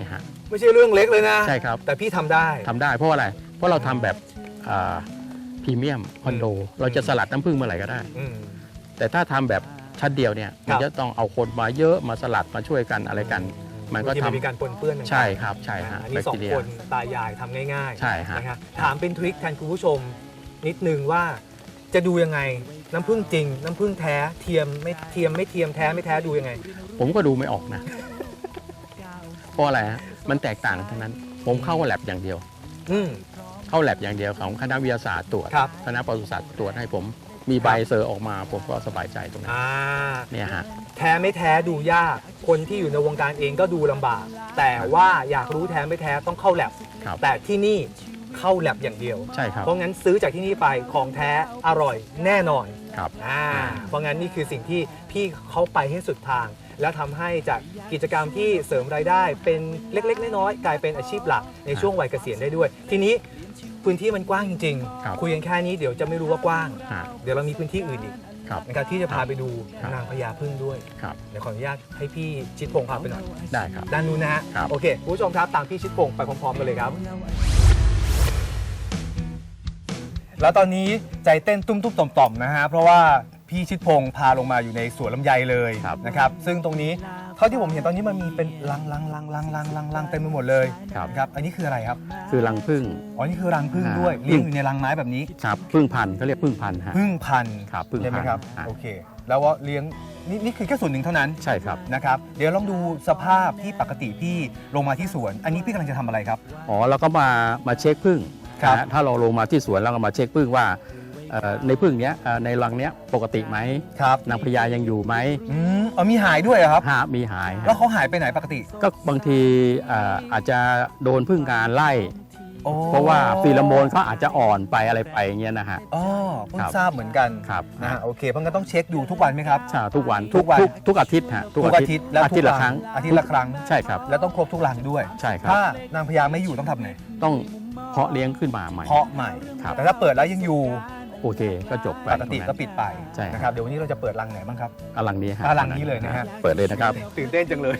Speaker 4: นี่ฮะ
Speaker 3: ไม่ใช่เรื่องเล็กเลยนะ
Speaker 4: ใช่ครับ
Speaker 3: แต่พี่ทำได้
Speaker 4: ทำได้เพราะอะไรเพราะเราทำแบบอ่า พรีเมียมคอนโด เราจะสลัดน้ำผึ้งเมื่อไหร่ก็ได้
Speaker 3: อืม
Speaker 4: แต่ถ้าทำแบบชั้นเดียวเนี่ย
Speaker 3: ครั
Speaker 4: มัน
Speaker 3: บ
Speaker 4: จะต้องเอาคนมาเยอะมาสลัดมาช่วยกันอะไรกัน มันก็
Speaker 3: บางที
Speaker 4: ทำ
Speaker 3: มีการปนเปื้อนต่างๆ
Speaker 4: ใช่ครับใช่ฮะ
Speaker 3: อัน
Speaker 4: แบ
Speaker 3: นี้
Speaker 4: ค
Speaker 3: สอง
Speaker 4: ทีเรีย
Speaker 3: คนตายายทำง่ายๆ
Speaker 4: ใช่ฮะ
Speaker 3: นะฮะถามเป็นทริคแทนคุณผู้ชมนิดนึงว่าจะดูยังไงน้ำผึ้งจริง น้ำผึ้งแท้เทียมไม่เทียมไม่เทียมแท้ไม่แท้ดูยังไง
Speaker 4: ผมก็ดูไม่ออกนะเพราะอะไรฮะมันแตกต่างกันทั้งนั้น ผมเข้าแลบอย่างเดียว
Speaker 3: อืม
Speaker 4: เข้าแลบอย่างเดียวของคณะวิทยาศาสตร์ตรวจ
Speaker 3: ครับ
Speaker 4: คณะปศุสัตว์ตรวจให้ผมมีใบเซอร์ออกมา ผมก็สบายใจตรงนั้น
Speaker 3: อ่า
Speaker 4: เนี่ยฮะ
Speaker 3: แท้ไม่แท้ดูยาก คนที่อยู่ในวงการเองก็ดูลำบาก แต่ว่าอยากรู้แท้ไม่แท้ต้องเข้าแลบ
Speaker 4: ครับ
Speaker 3: แต่ที่นี่เข้าแลบอย่างเดียว
Speaker 4: ใช่ครับ
Speaker 3: เพราะงั้นซื้อจากที่นี่ไปของแท้อร่อยแน่นอน
Speaker 4: ครับ
Speaker 3: อ่าเพราะงั้นนี่คือสิ่งที่พี่เขาไปให้สุดทาง แล้วทำให้จากกิจกรรมที่เสริมรายได้เป็นเล็กๆ น้อยๆกลายเป็นอาชีพหลักในช่วงวัยเกษียณได้ด้วย ทีนี้พื้นที่มันกว้างจริง
Speaker 4: ครับ
Speaker 3: ๆคุยกันแค่นี้เดี๋ยวจะไม่รู้ว่ากว้าง
Speaker 4: ฮะ
Speaker 3: เดี๋ยวเรามีพื้นที่อื่นอีก
Speaker 4: ครับ
Speaker 3: นะครับที่จะพาไปดู
Speaker 4: ครับ
Speaker 3: นางพญาพึ่งด้วย
Speaker 4: ครับ
Speaker 3: เดี๋ยวขออนุญาตให้พี่ชิดพงษ์พาไปหน่อย
Speaker 4: ได้ครับ
Speaker 3: ด้านนู้นนะฮะ
Speaker 4: ครับ
Speaker 3: โอเคคุณผู้ชมครับตามพี่ชิดพงษ์ไปพร้อมๆกันเลยครับ แล้วตอนนี้ใจเต้นตุ้มๆต่อมๆนะฮะเพราะว่า พี่ชิดพงษ์พาลงมาอยู่ในสวนลำไยเลย
Speaker 4: ครับ
Speaker 3: นะครับ ซึ่งตรงนี้เท่าที่ผมเห็นตอนนี้มันมีเป็นลังลังลังลังลังลังลังเต็มไปหมดเลย
Speaker 4: ครับ
Speaker 3: นะครับ อันนี้คืออะไรครับ
Speaker 4: คือรังผึ้ง
Speaker 3: อ๋อ นี่คือรังพึ่ง
Speaker 4: อ่า
Speaker 3: ด้วยเลี้ยงอยู่ในรังไม้แบบนี้
Speaker 4: ครับผึ้งพันธุ์เขาเรียกผึ้งพันธุ์ฮะ
Speaker 3: พึ่งพันธุ์
Speaker 4: ครับพึ่ง
Speaker 3: ใช่ไหม
Speaker 4: พันธุ์
Speaker 3: ครับ
Speaker 4: อ่า
Speaker 3: โอเค แล้วว่าเลี้ยงนี่นี่คือแค่ส่วนหนึ่งเท่านั้น
Speaker 4: ใช่ครับ
Speaker 3: นะครับ เดี๋ยวลองดูสภาพที่ปกติพี่ลงมาที่สวน อันนี้พี่กำลังจะทำอะไรครับ
Speaker 4: อ๋อเราก็มามาเช็คผึ้ง
Speaker 3: ครับ
Speaker 4: นะฮะถ้าเราลงมาที่สวนเราก็มาเช็คผึ้งว่า เอ่อในผึ้งเนี้ยเอ่อในรังเนี้ยปกติไหม
Speaker 3: ครับ
Speaker 4: นางพญายังอยู่ไหม
Speaker 3: อืมเอามีหายด้วยเหรอครับ
Speaker 4: หามีหายฮะ
Speaker 3: แล้วเขาหายไปไหนปกติ
Speaker 4: ก็บางทีเอ่ออาจจะโดนพึ่งการไล่
Speaker 3: โอ้
Speaker 4: เพราะว่าฟีโรโมนเขาอาจจะอ่อนไปอะไรไปอย่างเงี้ยนะฮะ
Speaker 3: อ๋อเพิ่ง
Speaker 4: ครับ
Speaker 3: ทราบเหมือนกัน
Speaker 4: ครับ
Speaker 3: นะฮะโอเคเพราะงั้นต้องเช็คดูทุกวันไหมครับ
Speaker 4: ใช่ทุกวัน
Speaker 3: ทุกวัน
Speaker 4: ทุกอาทิตย์ฮะ
Speaker 3: ทุกอาทิตย์แล้ว
Speaker 4: อาทิตย์ละ
Speaker 3: ทุก
Speaker 4: ครั้ง
Speaker 3: อาทิตย์ละครั้ง
Speaker 4: ใช่ครับ
Speaker 3: แล้วต้องครบทุกรังด้วย
Speaker 4: ใช่ครับ
Speaker 3: ถ้านางพญาไม่อยู่ต้องทำไง
Speaker 4: ต้องเพาะเลี้ยงขึ้นมาใหม่
Speaker 3: เพาะใหม่
Speaker 4: ครับ
Speaker 3: แต่ถ้าเปิดแล้วยังอยู่
Speaker 4: โอเคก็จบไป
Speaker 3: ปกติก็ปิดไป
Speaker 4: ใช่ครับ
Speaker 3: นะครับเดี๋ยววันนี้เราจะเปิดรังไหนบ้างครับ
Speaker 4: อลังนี้ฮะ
Speaker 3: อะรังนี้เลยนะฮะ
Speaker 4: เปิดเลยนะครับ
Speaker 3: ตื่นเต้นจังเลย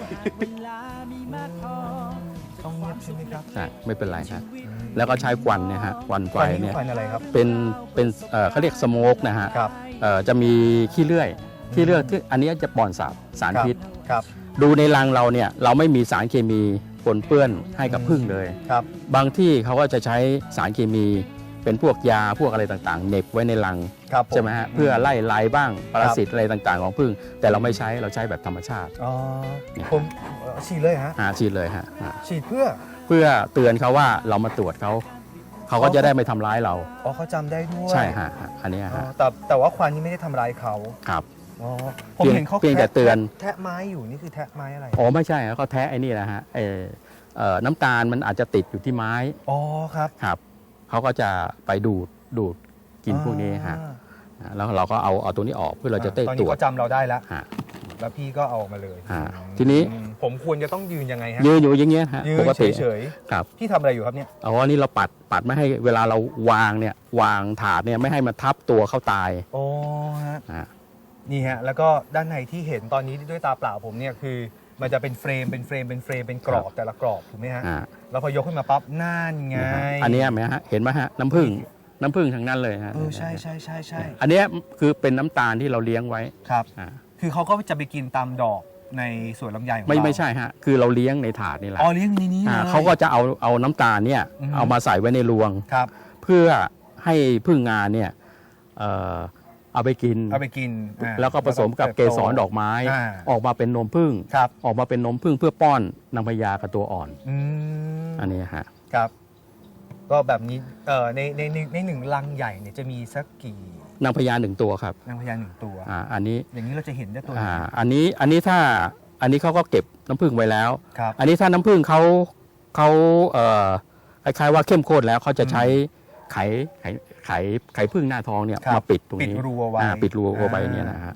Speaker 3: ต้องเงียบใช่ไหมครับ
Speaker 4: ใช่ไม่เป็นไรฮะแล้วก็ใช้ควันเนี่ยฮะควันไฟ
Speaker 3: ควันนี้คือ
Speaker 4: เนี่ย
Speaker 3: ควันอะไรครับ
Speaker 4: เป็นเป็นเอ่อเขาเรียกสโมกนะฮะ
Speaker 3: ครับ
Speaker 4: เอ่อจะมีขี้เลื่อยขี้เลื่อยที่อันนี้จะปลอนสารสาร
Speaker 3: ครับ
Speaker 4: พิษ
Speaker 3: ครับ
Speaker 4: ดูในรังเราเนี่ยเราไม่มีสารเคมีปนเปื้อนให้กับ
Speaker 3: อืม
Speaker 4: พึ่งเลย
Speaker 3: ครับ
Speaker 4: บางที่เขาก็จะใช้สารเคมี เป็นพวกยาพวกอะไรต่างๆเหน็บไว้ในรัง
Speaker 3: ครับผ
Speaker 4: ใช่ไหมฮะเพื่อไล่ลายบ้างปรสิตอะไรต่างๆ ของพึ่ง แต่เราไม่ใช้เราใช้แบบธรรมชาติ
Speaker 3: อ๋อ
Speaker 4: เนี่ย
Speaker 3: ผมเอ่อฉีดเลยฮะ
Speaker 4: หาฉีดเลยฮะอ่า
Speaker 3: ฉีดเพื่อ
Speaker 4: เพื่อเตือนเขาว่าเรามาตรวจเขาเขาก็จะได้ไม่ทำร้ายเรา
Speaker 3: อ๋อเขาจำได้ด้วย
Speaker 4: ใช่ฮะฮะอันเนี้ย
Speaker 3: อ๋อ
Speaker 4: ฮะ
Speaker 3: แต่แต่ว่าควันนี้ไม่ได้ทำร้ายเขา
Speaker 4: ครับ
Speaker 3: อ๋อผม
Speaker 4: เพียง
Speaker 3: เห็นเขา
Speaker 4: เพียงแต่
Speaker 3: แทะ
Speaker 4: เตือน
Speaker 3: แทะไม้อยู่นี่คือแทะไม้อะไร
Speaker 4: อ๋อไม่ใช่ฮะเขาแท้ไอ้นี่นะฮะเอ่อเอ่อน้ำตาลมันอาจจะติดอยู่ที่ไม้
Speaker 3: อ๋อครับ
Speaker 4: ครับ เขาก็จะไปดูดดูดกินพวกนี้ฮะ
Speaker 3: อ่า
Speaker 4: แล้วเราก็เอาเอาตัวนี้ออกเพื่อเราจะได้
Speaker 3: ตอน
Speaker 4: ตร
Speaker 3: นี้
Speaker 4: วจ
Speaker 3: เขาจำเราได้แล้ว
Speaker 4: ฮะ
Speaker 3: แล้วพี่ก็เอาออกมาเลย
Speaker 4: อ่า
Speaker 3: อืม
Speaker 4: ทีนี้
Speaker 3: ผมควรจะต้องยืนยังไงฮะ
Speaker 4: ยืนอยู่อย่างเงี้ยฮะ
Speaker 3: ยื
Speaker 4: ป
Speaker 3: น
Speaker 4: กติ
Speaker 3: เฉย
Speaker 4: ครับ
Speaker 3: ๆพี่ทำอะไรอยู่ครับเนี่ย
Speaker 4: อ๋อนี่เราปัดปัดไม่ให้เวลาเราวางเนี่ยวางถาดเนี่ยไม่ให้มันทับตัวเขาตาย
Speaker 3: โอ้ฮะ
Speaker 4: อ่า
Speaker 3: นี่ฮะแล้วก็ด้านในที่เห็นตอนนี้ด้วยตาเปล่าผมเนี่ยคือ มันจะเป็นเฟรมเป็นเฟรมเป็นเฟรมเป็นกรอบแต่ละกรอบถูกไหมฮะ
Speaker 4: อ่า
Speaker 3: แล้วพอยกขึ้นมาปั๊บน่านไง
Speaker 4: นะฮะอันเนี้ยไหมฮะเห็นไหมฮะน้ำผึ้งน้ำผึ้งทั้งนั้นเลยฮะ
Speaker 3: เออใช่ใช่ใช่ใช่
Speaker 4: อันเนี้ยคือเป็นน้ำตาลที่เราเลี้ยงไว้
Speaker 3: ครับ
Speaker 4: อ่า
Speaker 3: คือเขาก็จะไปกินตามดอกในสวนลำไยของ
Speaker 4: ไม่
Speaker 3: เรา
Speaker 4: ไม่ใช่ฮะคือเราเลี้ยงในถาดนี่แหละ
Speaker 3: อ๋อเลี้ยงในนี้
Speaker 4: อ่า
Speaker 3: ลย
Speaker 4: เขาก็จะเอาเอาน้ำตาลเนี่ย
Speaker 3: อือฮึ
Speaker 4: เอามาใส่ไว้ในรวง
Speaker 3: ครับ
Speaker 4: เพื่อให้พึ่งงานเนี่ยเอ่อ เอาไปกิน
Speaker 3: เอาไปกินอ่า
Speaker 4: แล้วก็ผสมกับเกสรดอกไม้
Speaker 3: อ่า
Speaker 4: ออกมาเป็นนมผึ้ง
Speaker 3: ครับ
Speaker 4: ออกมาเป็นนมผึ้งเพื่อป้อนนางพญากับตัวอ่อน
Speaker 3: อืม
Speaker 4: อันนี้ฮะ
Speaker 3: ครับ ก็แบบนี้เอ่อในในในในหนึ่งลังใหญ่เนี่ยจะมีสักกี่
Speaker 4: นางพญาหนึ่งตัวครับ
Speaker 3: นางพญาหนึ่งตัว
Speaker 4: อ่าอันนี้
Speaker 3: อย่างนี้เราจะเห็นได้ตัวไหน
Speaker 4: อ่าอันนี้อันนี้ถ้าอันนี้เขาก็เก็บน้ำผึ้งไว้แล้ว
Speaker 3: ครับ
Speaker 4: อันนี้ถ้าน้ำผึ้งเขาเขาเอ่อคล้ายๆว่าเข้มข้นแล้วเขาจะใช้ไขไขไขไขพึ่งหน้าท้องเนี่ย
Speaker 3: ครับ
Speaker 4: มาปิดตรง
Speaker 3: ปิด
Speaker 4: นี้
Speaker 3: รูเอาไว้
Speaker 4: อ่าปิดรูเอาไว้
Speaker 3: อ่า
Speaker 4: เนี่ยนะฮะ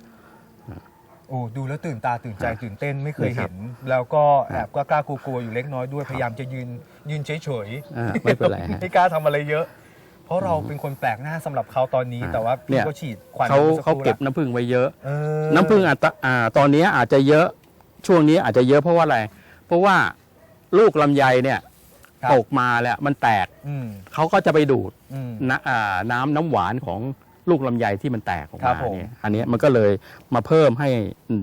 Speaker 3: โอ้ดูแล้วตื่นตาตื่นใจ
Speaker 4: อ่า
Speaker 3: ตื่นเต้นไม่เคย
Speaker 4: นี่ครับ
Speaker 3: เห็น แล้วก็แอ
Speaker 4: ครับบ
Speaker 3: ก็กล้ากลัวๆอยู่เล็กน้อยด้วยพยายามจะยืนยืนเฉย
Speaker 4: อ่าไม่เป็นไรฮะ
Speaker 3: ไม่กล้าทำอะไรเยอะ เพราะเราเป็นคนแปลกหน้าสำหรับเขาตอนนี้
Speaker 4: อ่า
Speaker 3: แต่ว่า
Speaker 4: เนี่
Speaker 3: พี่
Speaker 4: ย
Speaker 3: ก็ฉีดควัน
Speaker 4: เขา
Speaker 3: มื่อสั
Speaker 4: เขา
Speaker 3: ครู่
Speaker 4: เก็บ
Speaker 3: ละ
Speaker 4: น้ำผึ้งไว้เยอะ
Speaker 3: เออ
Speaker 4: น้ำผึ้งอาจจะอ่าตอนนี้อาจจะเยอะช่วงนี้อาจจะเยอะเพราะว่าอะไร เพราะว่าลูกลำไยเนี่ย
Speaker 3: ครับ
Speaker 4: ตกมาแล้วมันแตก
Speaker 3: อืม
Speaker 4: เขาก็จะไปดูด
Speaker 3: อืม
Speaker 4: นะอ่าน้ำน้ำหวานของลูกลำไยที่มันแตกออก
Speaker 3: ครั
Speaker 4: มา
Speaker 3: บผม
Speaker 4: เนี่ยอันเนี้ยมันก็เลยมาเพิ่มให้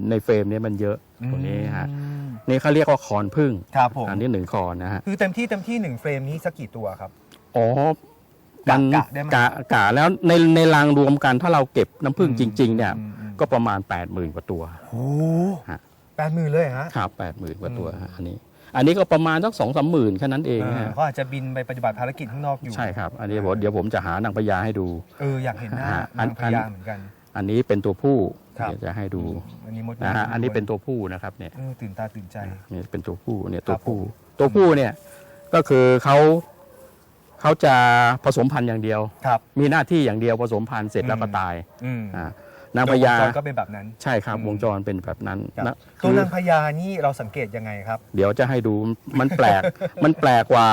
Speaker 4: ในเฟรมเนี้มันเยอะตรงนี้ฮะ
Speaker 3: อืม
Speaker 4: นี่เขาเรียกว่าคอนพึ่ง
Speaker 3: ครับผม
Speaker 4: อันนี้หนึ่งคอนนะฮะ
Speaker 3: คือเต็มที่เต็มที่หนึ่งเฟรมนี้สักกี่ตัวครับ
Speaker 4: อ๋อกะมัน
Speaker 3: กะได้ไหม
Speaker 4: กะกะแล้วในในรางรวมกันถ้าเราเก็บน้ำพึ่งจริง ๆ เนี่ย
Speaker 3: อืมอืม
Speaker 4: ก็ประมาณ 8 0,000กว่าตัว
Speaker 3: โอ้
Speaker 4: ฮะ
Speaker 3: แปดหมื่นเลยฮะ
Speaker 4: ครับแปดหมื่นกว่าตัว
Speaker 3: อืม
Speaker 4: ฮะอันนี้ อันนี้ก็ประมาณสักสองสามหมื่นแค่นั้นเอง
Speaker 3: เออ
Speaker 4: ฮะ
Speaker 3: เขาอาจจะบินไปปฏิบัติภารกิจข้างนอกอยู่
Speaker 4: ใช่ครับ อันนี้ผมเดี๋ยวผมจะหานางพญาให้ดู
Speaker 3: เอออยากเห็นหน้า
Speaker 4: อ่าอั
Speaker 3: นานงพญาเหมือนกัน
Speaker 4: อันนี้เป็นตัวผู้
Speaker 3: ครับ
Speaker 4: เดี๋ยวจะให้ดู
Speaker 3: อันนี้มด
Speaker 4: นะฮะ
Speaker 3: ด้วย
Speaker 4: อันนี้เป็นตัวผู้นะครับเนี่ย
Speaker 3: เออตื่นตาตื่นใจ
Speaker 4: นี่เป็นตัวผู้เนี่ย
Speaker 3: ครั
Speaker 4: ตัว
Speaker 3: บ
Speaker 4: ผู้
Speaker 3: ผม
Speaker 4: ตัวผู้เนี่ยก็คือเขาเขาจะผสมพันธุ์อย่างเดียว
Speaker 3: ครับ
Speaker 4: มีหน้าที่อย่างเดียวผสมพันธุ์เสร็จแล้วก็
Speaker 3: อืม
Speaker 4: ตาย
Speaker 3: อืม
Speaker 4: อ่า นางพญา
Speaker 3: วงจรก็เป็นแบบนั้น
Speaker 4: ใช่ครับ
Speaker 3: อืม
Speaker 4: วงจรเป็นแบบนั้น
Speaker 3: ครับ
Speaker 4: นะ
Speaker 3: ตัว
Speaker 4: คือ
Speaker 3: นางพญานี่เราสังเกตยังไงครับ
Speaker 4: เดี๋ยวจะให้ดูมันแปลก มันแปลกกว่า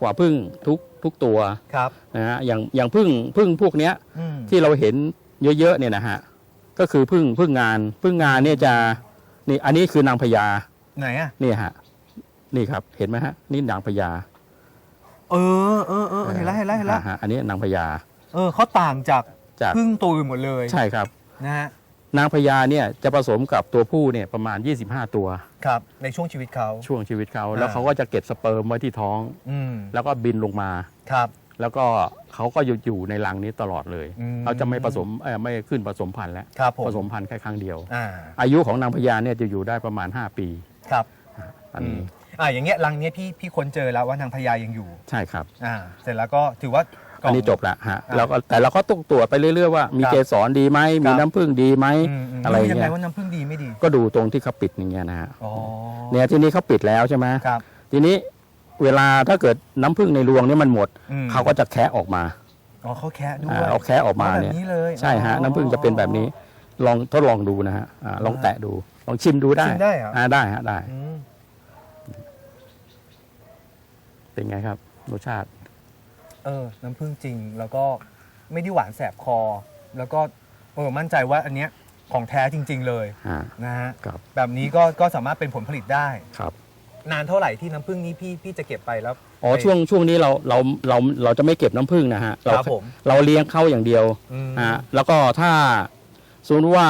Speaker 4: กว่าพึ่งทุกทุกตัว
Speaker 3: ครับ
Speaker 4: นะฮะอย่างอย่างพึ่งพึ่งพวกเนี้ย
Speaker 3: อืม
Speaker 4: ที่เราเห็นเยอะๆเนี่ยนะฮะก็คือพึ่งพึ่งงานพึ่งงานเนี่ยจะนี่อันนี้คือนางพญา
Speaker 3: ไหนอะ
Speaker 4: นี่ฮะนี่ครับเห็นไหมฮะนี่นางพญา
Speaker 3: เออเออเออเห็นแล้วเห็นแล้วเห็นแล้ว
Speaker 4: อ่าฮะอันนี้นางพญา
Speaker 3: เออเขาต่างจาก
Speaker 4: จาก
Speaker 3: พึ่งตัวอื่นหมดเลย
Speaker 4: ใช่ครับ
Speaker 3: นะฮะ
Speaker 4: นางพญาเนี่ยจะผสมกับตัวผู้เนี่ยประมาณ 25 ตัว
Speaker 3: ครับ ในช่วงชีวิตเขา
Speaker 4: ช่วงชีวิตเขา
Speaker 3: อ่า
Speaker 4: แล้วเขาก็จะเก็บสเปิร์มไว้ที่ท้อง
Speaker 3: อืม
Speaker 4: แล้วก็บินลงมา
Speaker 3: ครับ
Speaker 4: แล้วก็เขาก็อยู่อยู่ในรังนี้ตลอดเลย
Speaker 3: อืม
Speaker 4: เขาจะไม่ผสมเอ่อไม่ขึ้นผสมพันธุ์แล้ว
Speaker 3: ครับผม
Speaker 4: ผสมพันธุ์แค่ครั้งเดียว
Speaker 3: อ่า
Speaker 4: อายุของนางพญาเนี่ยจะอยู่ได้ประมาณ 5 ปี
Speaker 3: ครับ
Speaker 4: อันนี้
Speaker 3: มอ่าอย่างเงี้ยรังเนี้ยพี่พี่ค้นเจอแล้วว่านางพญายังอยู่
Speaker 4: ใช่ครับ
Speaker 3: อ่า เสร็จแล้วก็ถือว่ากล่
Speaker 4: อั
Speaker 3: ง
Speaker 4: นนี้จบละฮะ
Speaker 3: อ่า
Speaker 4: แล้วก็แต่เราก็ต้องตรวจไปเรื่อยๆว่ามี
Speaker 3: ครับ
Speaker 4: เกสรดีไหมมี
Speaker 3: ครับ
Speaker 4: น้ำผึ้งดีไหม
Speaker 3: อืมม
Speaker 4: อะไร
Speaker 3: รู้ยังไง
Speaker 4: เงี้ย
Speaker 3: ว่าน้ำผึ้งดีไม่ดี
Speaker 4: ก็ดูตรงที่เขาปิดอย่างเงี้ยนะฮะ
Speaker 3: อ๋อ
Speaker 4: เนี่ยที่นี้เขาปิดแล้วใช่ไหม
Speaker 3: ครับ
Speaker 4: ทีนี้เวลาถ้าเกิดน้ำผึ้งในรวงนี่มันหมด
Speaker 3: อืม
Speaker 4: เขาก็จะแคะออกมา
Speaker 3: อ๋อเขาแคะด้ว
Speaker 4: อ่ายเอาแคะออกมา
Speaker 3: แบบ
Speaker 4: เนี่ย
Speaker 3: นี้เลย
Speaker 4: ใช่ฮะ
Speaker 3: อ๋อ
Speaker 4: น้ำผึ้งจะเป็นแบบนี้ ลองทดลองดูนะฮะอ่าลองแตะดูลองชิมดูได้
Speaker 3: ชิมได้เหรออ่า
Speaker 4: ได้ฮะได้
Speaker 3: อืม
Speaker 4: เป็นไงครับรสชาติ
Speaker 3: เออ น้ำผึ้งจริง แล้วก็ไม่ได้หวานแสบคอ แล้วก็เออมั่นใจว่าอันเนี้ยของแท้จริง ๆ เลย
Speaker 4: อ่า
Speaker 3: นะฮะ
Speaker 4: ครับ
Speaker 3: แบบนี้ก็ก็สามารถเป็นผลผลิตได้
Speaker 4: ครับ
Speaker 3: นานเท่าไหร่ที่น้ำผึ้งนี้พี่พี่จะเก็บไปแล้ว
Speaker 4: อ๋อ
Speaker 3: ไป
Speaker 4: ช่วงช่วงนี้เราเราเราเราจะไม่เก็บน้ำผึ้งนะฮะ เรา
Speaker 3: ครับผม
Speaker 4: เราเลี้ยงเข้าอย่างเดียว
Speaker 3: อืม
Speaker 4: อ่าแล้วก็ถ้าสมมติว่า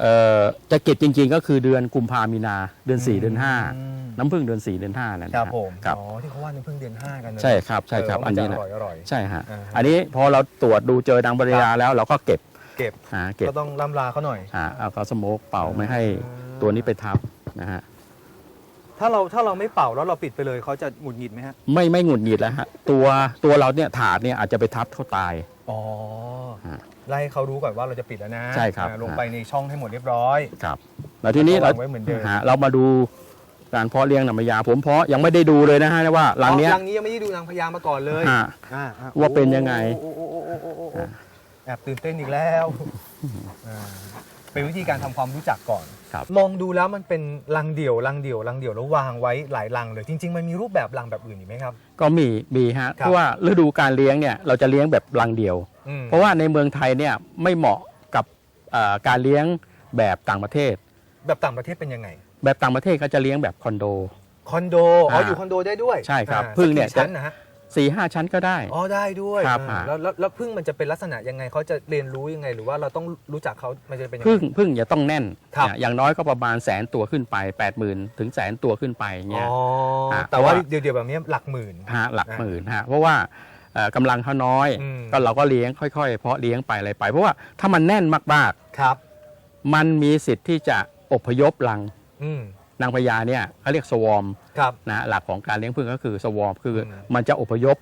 Speaker 4: เอ่อจะเก็บจริงๆก็คือเดือนกุมภามีนาเดือนสี่เดือนห้า
Speaker 3: อืม
Speaker 4: น้ำผึ้งเดือนสี่เดือนห้านั่น
Speaker 3: ครับ
Speaker 4: นะฮะ
Speaker 3: ผม
Speaker 4: ครับ
Speaker 3: อ๋อที่เขาว่าน้ำผึ้งเดือนห้ากันนะ
Speaker 4: ใช่ครับใช่ครับ
Speaker 3: เว่า
Speaker 4: อันนี้
Speaker 3: มั
Speaker 4: นะ
Speaker 3: จะอร่อยอร่อย
Speaker 4: ใช่ฮะ
Speaker 3: อ่าฮะ
Speaker 4: อันนี้พอเราตรวจดูเจอนางบริยาแล้วเราก็เก็บ
Speaker 3: เก็บ
Speaker 4: อ่าเก็บ
Speaker 3: ก็ต้องล่ำลาเขาหน่อย
Speaker 4: อ่าเอาก็สโมกเป่าไม่ให้ตัวนี้ไปทับนะฮะ
Speaker 3: ถ้าเราถ้าเราไม่เป่าแล้วเราปิดไปเลยเขาจะหงุดหงิดไหมฮะ
Speaker 4: ไม่ไม่หงุดหงิดแล้วฮะตัวตัวเราเนี่ยถาดเนี่ยอาจจะไปทับเขาตาย
Speaker 3: อ๋อ
Speaker 4: ฮะ
Speaker 3: ไล่ให้เขารู้ก่อนว่าเราจะปิดแล้วนะ
Speaker 4: ใช่ครับ
Speaker 3: อ่าลงไปในช่องให้หมดเรียบร้อย
Speaker 4: ครับแล้วทีนี้
Speaker 3: แล้ว
Speaker 4: เรา
Speaker 3: ก็วางไว้เหมือนเดิม
Speaker 4: ฮะเรามาดูการเพาะเลี้ยงนำมายาผมเพาะยังไม่ได้ดูเลยนะฮะว่ารังเนี้ย
Speaker 3: อ๋อรังนี้ยังไม่ได้ดูนางพญามาก่อนเลย
Speaker 4: ฮะ
Speaker 3: อ่อ่
Speaker 4: ว่าเป็นยังไง
Speaker 3: โอ้โอ้โอ้โอ้โอ้โอ้โอ้แอบตื่นเต้นอีกแล้วอ่า เป็นวิธีการทำความรู้จักก่อน
Speaker 4: ครับ
Speaker 3: มองดูแล้วมันเป็นรังเดี่ยวรังเดี่ยวรังเดี่ยวแล้ววางไว้หลายรังเลย จริง ๆ มันมีรูปแบบรังแบบอื่นอีกไหมครับ
Speaker 4: ก็มีมีฮะ
Speaker 3: ครับ
Speaker 4: เพราะว่าฤดูการเลี้ยงเนี่ยเราจะเลี้ยงแบบรังเดียว
Speaker 3: อืม
Speaker 4: เพราะว่าในเมืองไทยเนี่ยไม่เหมาะกับเอ่อการเลี้ยงแบบต่างประเทศ
Speaker 3: แบบต่างประเทศเป็นยังไง
Speaker 4: แบบต่างประเทศเขาจะเลี้ยงแบบคอนโด
Speaker 3: คอนโด อ๋อ
Speaker 4: อ่า
Speaker 3: อยู่คอนโดได้ด้วย
Speaker 4: ใช่ครับ
Speaker 3: อ่า
Speaker 4: พึ่งเนี่ย
Speaker 3: สักกี่ชั้นนะฮะ
Speaker 4: 4ี่ห้าชั้นก็ได้
Speaker 3: อ๋อได้ด้วย
Speaker 4: ครับ
Speaker 3: อ่า
Speaker 4: อ่า
Speaker 3: แล้วแล้วแล้วพึ่งมันจะเป็นลักษณะยังไงเขาจะเรียนรู้ยังไง หรือว่าเราต้องรู้จักเขามันจะเป็นยังไง
Speaker 4: พึ่งพึ่งอย่าต้องแน่น
Speaker 3: ครับ
Speaker 4: เนี่ยอย่างน้อยก็ประมาณแสนตัวขึ้นไป 8 0,000 ถึงแสนตัวขึ้นไปเงี้ย
Speaker 3: อ๋อ
Speaker 4: อ่า
Speaker 3: แต่ว่า
Speaker 4: เพราะว่า
Speaker 3: เดี๋ยวๆแบบนี้หลักหมื่น
Speaker 4: ฮะหลักหมื่นฮะเพราะว่าเอ่อกำลังเขาน้อย
Speaker 3: อืม
Speaker 4: ก็เราก็เลี้ยงค่อยๆ เพาะเลี้ยงไปอะไรไป เพราะว่าถ้ามันแน่นมาก
Speaker 3: ครับ
Speaker 4: ๆ มันมีสิทธิ์ที่จะอพยพรัง
Speaker 3: อืม
Speaker 4: นางพญาเนี่ยเขาเรียกสวอม
Speaker 3: ครับ
Speaker 4: นะหลักของการเลี้ยงผึ้งก็คือสวอมคืออ
Speaker 3: ม
Speaker 4: มันจะอพยพ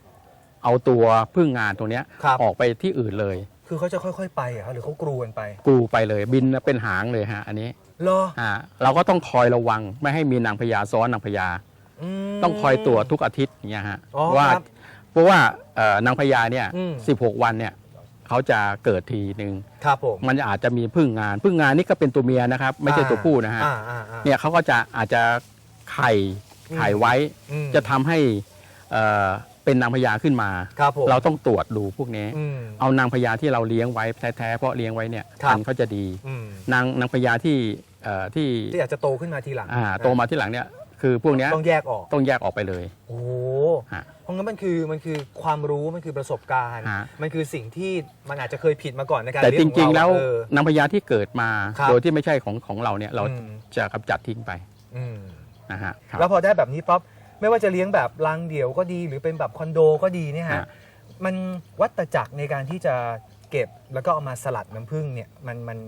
Speaker 4: เอาตัวพึ่งงานตรงเนี้ย
Speaker 3: ครับ
Speaker 4: ออกไปที่อื่นเลย
Speaker 3: คือเขาจะค่อย ๆ ไปเหรอครับหรือเขากรูกันไป
Speaker 4: กรูไปเลยบินเป็นหางเลยฮะอันนี้
Speaker 3: เหรอ
Speaker 4: ฮะเราก็ต้องคอยระวังไม่ให้มีนางพญาซ้อนนางพญา
Speaker 3: ม
Speaker 4: ต้องคอยตรวจทุกอาทิตย์อย่างเงี้ยฮะ
Speaker 3: อ๋อ
Speaker 4: ว่า
Speaker 3: ครับ
Speaker 4: เพราะว่าเอ่อนางพญาเนี่ย
Speaker 3: อืม
Speaker 4: 16 วันเนี่ย เขาจะเกิดทีหนึ่ง
Speaker 3: ครับผม
Speaker 4: มันอาจจะมีพึ่งงาน พึ่งงานนี่ก็เป็นตัวเมียนะครับ ไม่ใช่ตัวผู้นะฮะ
Speaker 3: อ่าอ่าอ่า
Speaker 4: เนี่ยเขาก็จะอาจจะไข่
Speaker 3: อืม
Speaker 4: ไข่ไว้
Speaker 3: อืม
Speaker 4: จะทำให้เอ่อเป็นนางพญาขึ้นมา
Speaker 3: ครับผม
Speaker 4: เราต้องตรวจดูพวกนี้
Speaker 3: อืม
Speaker 4: เอานางพญาที่เราเลี้ยงไว้แท้ๆเพราะเลี้ยงไว้เนี่ย
Speaker 3: ครับ
Speaker 4: พันธุ์เขาจะดี
Speaker 3: อืม
Speaker 4: นางนางพญาที่เอ่อที่
Speaker 3: ที่อาจจะโตขึ้นมาทีหลัง
Speaker 4: อ่าโตมาที่หลังเนี่ย คือพวกเนี้ย
Speaker 3: ต้องแยกออก
Speaker 4: ต้องแยกออกไปเลย
Speaker 3: โอ้
Speaker 4: ฮะ
Speaker 3: เพราะงั้นมันคือมันคือความรู้มันคือประสบการณ์
Speaker 4: ฮะ
Speaker 3: มันคือสิ่งที่มันอาจจะเคยผิดมาก่อนในการ
Speaker 4: แต่
Speaker 3: เลี้
Speaker 4: จ
Speaker 3: ยงของ
Speaker 4: ริง ๆ
Speaker 3: เา
Speaker 4: แล้ว
Speaker 3: เออนา
Speaker 4: งพญาที่เกิดมา
Speaker 3: ครับ
Speaker 4: โดยที่ไม่ใช่ของของเราเนี่ยเรา
Speaker 3: อืม
Speaker 4: จะกำจัดทิ้งไป
Speaker 3: อืม
Speaker 4: นะฮะครับ
Speaker 3: แล้วพอได้แบบนี้ปั๊บไม่ว่าจะเลี้ยงแบบรังเดี่ยวก็ดีหรือเป็นแบบคอนโดก็ดีเนี่ยฮะ
Speaker 4: ฮะ
Speaker 3: มันวัตจักรในการที่จะเก็บแล้วก็เอามาสลัดน้ำผึ้งเนี่ยมันมัน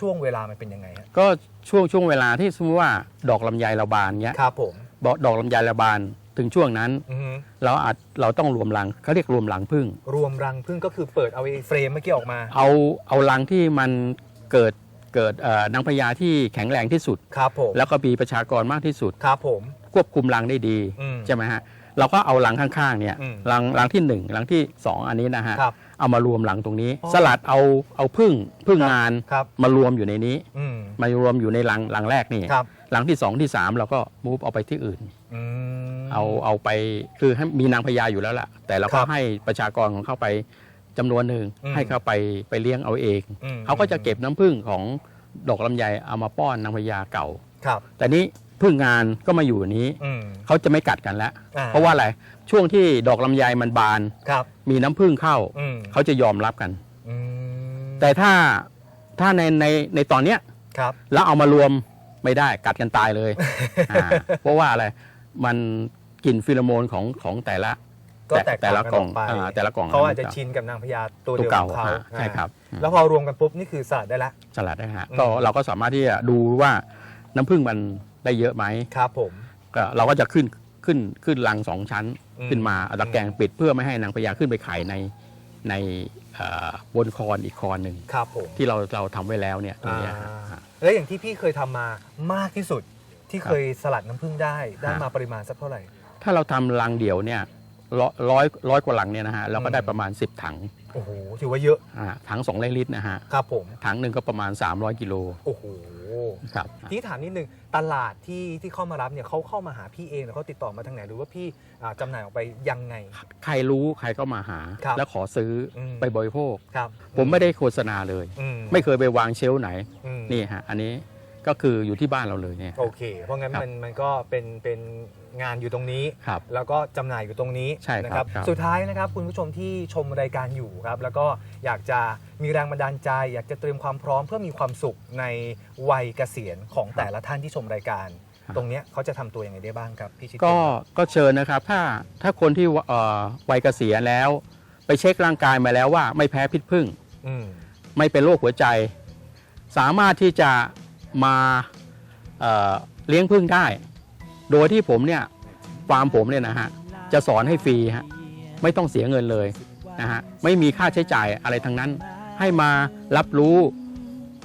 Speaker 3: ช่วงเวลามันเป็นยังไงฮะ
Speaker 4: ก็ช่วงช่วงเวลาที่สมมติว่าดอกลำไยเราบานเนี้ย
Speaker 3: ครับผม
Speaker 4: บอกดอกลำไยเราบานถึงช่วงนั้น
Speaker 3: อือฮึ
Speaker 4: เราอาจเราต้องรวมรังเขาเรียกรวมรังพึ่ง
Speaker 3: รวมรังผึ้งก็คือเปิดเอาไอ้เฟรมเมื่อกี้ออกมา
Speaker 4: เอาเอารังที่มันเกิดเกิดเอ่อนางพญาที่แข็งแรงที่สุด
Speaker 3: ครับผม
Speaker 4: แล้วก็มีประชากรมากที่สุด
Speaker 3: ครับผม
Speaker 4: ควบคุมรังได้ดี
Speaker 3: อืม
Speaker 4: ใช่ไหมฮะ เราก็เอารังข้างๆเนี่ย
Speaker 3: อืม
Speaker 4: รังรังที่หนึ่งรังที่สองอันนี้นะฮะ
Speaker 3: ครับ
Speaker 4: เอามารวมรังตรงนี้
Speaker 3: อ๋อ
Speaker 4: สลัดเอาเอาพึ่งพึ่งงาน
Speaker 3: ครับ
Speaker 4: มารวมอยู่ในนี้
Speaker 3: อืม
Speaker 4: มารวมอยู่ในรังรังแรกนี่
Speaker 3: ครับ
Speaker 4: รังที่สองที่สามเราก็มูฟเอาไปที่อื่น
Speaker 3: อืม
Speaker 4: เอาเอาไปคือให้มีนางพญาอยู่แล้วล่ะ แต่เรา
Speaker 3: ครั
Speaker 4: ก็
Speaker 3: บ
Speaker 4: ให้ประชากรของเข้าไปจำนวนหนึ่ง
Speaker 3: อืม
Speaker 4: ให้เข้าไปไปเลี้ยงเอาเอง
Speaker 3: อืม
Speaker 4: เขาก็จะเก็บน้ำผึ้งของดอกลำไยเอามาป้อนนางพญาเก่า
Speaker 3: ครับ
Speaker 4: แต่นี้ พึ่งงานก็มาอยู่นี้
Speaker 3: อืม
Speaker 4: เขาจะไม่กัดกันแล้ว
Speaker 3: อ่
Speaker 4: เพราะว่าอะไรช่วงที่ดอกลำไยมันบาน
Speaker 3: ครับ
Speaker 4: มีน้ำผึ้งเข้า
Speaker 3: อืม
Speaker 4: เขาจะยอมรับกัน
Speaker 3: อืม
Speaker 4: แต่ถ้าถ้าในในในตอนเนี้ย
Speaker 3: ครับ
Speaker 4: แล้วเอามารวมไม่ได้กัดกันตายเลยอ่าเพราะว่าอะไรมันกลิ่นฟิโรโมนของของแต่ละ
Speaker 3: ก็แตก
Speaker 4: แต่
Speaker 3: ต่าง
Speaker 4: ละ
Speaker 3: กัน
Speaker 4: กล่
Speaker 3: อ
Speaker 4: อง
Speaker 3: อกไป
Speaker 4: อ่าแต่ละกล่อง
Speaker 3: เขาอาจจะชินกับนางพญาตัว
Speaker 4: ตัว
Speaker 3: เดิม
Speaker 4: เก่า
Speaker 3: ของเขา
Speaker 4: ฮะใช่ครับ
Speaker 3: อ่าแล้วพอรวมกันปุ๊บนี่คือสลัดได้ละ
Speaker 4: สลัดได้ฮะ
Speaker 3: อืม
Speaker 4: ก็เราก็สามารถที่จะดูว่าน้ำผึ้งมัน ได้เยอะไหม
Speaker 3: ครับผม
Speaker 4: ก็เราก็จะขึ้นขึ้นขึ้นรังสองชั้น
Speaker 3: อืม
Speaker 4: ขึ้นมาเอาตะแกรงปิดเพื่อไม่ให้นางพญาขึ้นไปไข่ในในเอ่อบนคอนอีกคอนหนึ่ง
Speaker 3: ครับผม
Speaker 4: ที่เราเราทำไว้แล้วเนี่ยตรงเนี้ยฮะ
Speaker 3: อ่า
Speaker 4: ฮะ
Speaker 3: แล้วอย่างที่พี่เคยทำมามากที่สุดที่เคยสลัดน้ำผึ้งได้ได้
Speaker 4: ฮะ
Speaker 3: มาปริมาณสักเท่าไหร่
Speaker 4: ถ้าเราทำรังเดี่ยวเนี่ย ร้อยร้อยร้อยกว่ารังเนี่ยนะฮะเราก็ได้
Speaker 3: อืม
Speaker 4: ประมาณ 10 ถัง
Speaker 3: โอ้โหถือว่าเยอะ
Speaker 4: อ่าถัง2ลิตรนะฮะ
Speaker 3: ครับผม
Speaker 4: ถังหนึ่งก็ประมาณ 300 กิโล
Speaker 3: โอ้โห
Speaker 4: ครับ
Speaker 3: ที่ถามนิดนึงตลาดที่ที่เข้ามารับเนี่ยเขาเข้ามาหาพี่เองหรือเขาติดต่อมาทางไหนหรือว่าพี่อ่าจำหน่ายออกไปยังไง
Speaker 4: ใครรู้ใครก็มาหา
Speaker 3: ครับ
Speaker 4: แล้วขอซื้ออ
Speaker 3: ม
Speaker 4: ไปบริโภค
Speaker 3: ครับ
Speaker 4: ผมไม่ได้โฆษณาเลย
Speaker 3: อื
Speaker 4: ไม่เคยไปวางเชลฟ์ไหน
Speaker 3: อืม
Speaker 4: นี่ฮะอันนี้ก็คืออยู่ที่บ้านเราเลยเนี่ย
Speaker 3: โอเค เพราะงั้น
Speaker 4: ครับ
Speaker 3: มันมันก็เป็นเป็น งานอยู่ตรงนี้
Speaker 4: ครับ
Speaker 3: แล้วก็จำหน่ายอยู่ตรงนี้
Speaker 4: ใช่ครับ
Speaker 3: นะครับ
Speaker 4: ครับ
Speaker 3: สุดท้ายนะครับคุณผู้ชมที่ชมรายการอยู่ครับ แล้วก็อยากจะมีแรงบันดาลใจ อยากจะเตรียมความพร้อมเพื่อมีความสุขในวัยเกษียณของแต่ละท่านที่ชมรายการตรงเนี้ยเขาจะทำตัวยังไงได้บ้างครับพี่ชิด
Speaker 4: ก็ก็เชิญนะครับ ถ้าถ้าคนที่เอ่อวัยเกษียณแล้ว ไปเช็คร่างกายมาแล้วว่า ไม่แพ้พิษพึ่ง
Speaker 3: อืม
Speaker 4: ไม่เป็นโรคหัวใจ สามารถที่จะมาเอ่อเลี้ยงพึ่งได้ โดยที่ผมเนี่ยฟาร์มผมเนี่ยนะฮะจะสอนให้ฟรีฮะไม่ต้องเสียเงินเลยนะฮะไม่มีค่าใช้จ่ายอะไรทั้งนั้น ให้มารับรู้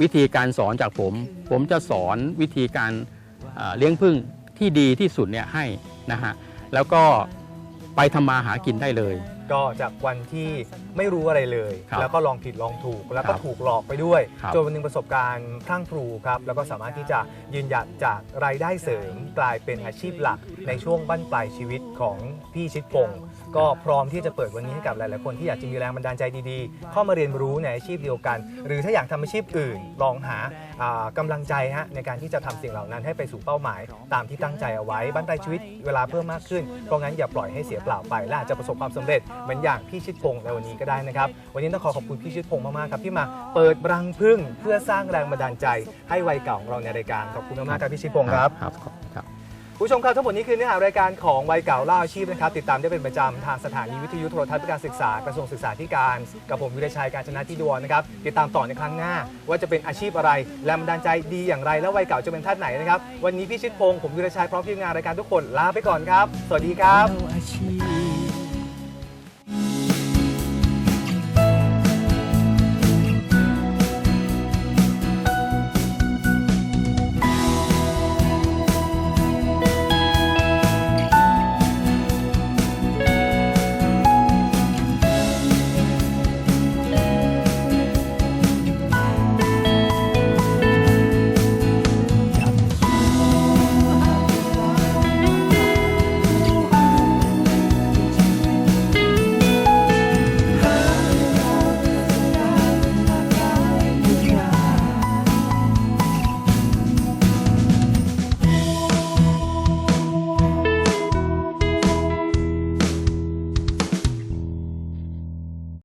Speaker 4: วิธีการสอนจากผม ผมจะสอนวิธีการเลี้ยงพึ่งที่ดีที่สุดเนี่ยให้นะฮะแล้วก็ไปทำมาหากินได้เลย
Speaker 3: ก็จากวันที่ไม่รู้อะไรเลย
Speaker 4: ครับ
Speaker 3: แล้วก็ลองผิดลองถูก แล้วก็
Speaker 4: ครับ
Speaker 3: ถูกหลอกไปด้วย
Speaker 4: ครับ
Speaker 3: จนวันหนึงประสบการณ์พรั่งพรูครับแล้วก็สามารถที่จะยืนหยัดจากรายได้เสริม กลายเป็นอาชีพหลักในช่วงบั้นปลายชีวิตของพี่ชิดพงศ์ก็พร้อมที่จะเปิดวันนี้ให้กับหลาย ๆ คนที่อยากจะมีแรงบันดาลใจดีๆ เข้ามาเรียนรู้ในอาชีพเดียวกัน หรือถ้าอยากทำอาชีพอื่น ลองหาอ่ากำลังใจฮะในการที่จะทำสิ่งเหล่านั้นให้ไปสู่เป้าหมาย ตามที่ตั้งใจเอาไว้บั้นปลายชีวิตเวลาเพิ่มมากขึ้น เพราะงั้นอย่าปล่อยให้เสียเปล่าไป และอาจจะประสบความสำเร็จเหมือนอย่างพี่ชิดพงศ์ในวันนี้ก็ได้นะครับ วันนี้ต้องขอขอบคุณพี่ชิดพงศ์มาก ๆ ครับที่มาเปิดรังพึ่งเพื่อสร้างแรงบันดาลใจ ให้วัยเก่าของเราในรายการขอบคุณมาก ๆ ครับพี่ชิดพงศ์ครับ
Speaker 4: รบครับ
Speaker 3: ผู้ชมครับทั้งหมดนี้คือเนื้อหารายการของวัยเก่าเล่าอาชีพนะครับติดตามได้เป็นประจำทางสถานีวิทยุโทรทัศน์เพื่อการศึกษากระทรวงศึกษาธิการกับผมวิรชัยการชนะที่ดวนนะครับติดตามต่อในครั้งหน้า ว่าจะเป็นอาชีพอะไรแรงบันดาลใจดีอย่างไรและวัยเก่าจะเป็นท่านไหนนะครับวันนี้พี่ชิดพงศ์ผมวิรชัยพร้อมทีมงานรายการทุกคนลาไปก่อนครับ สวัสดีครับ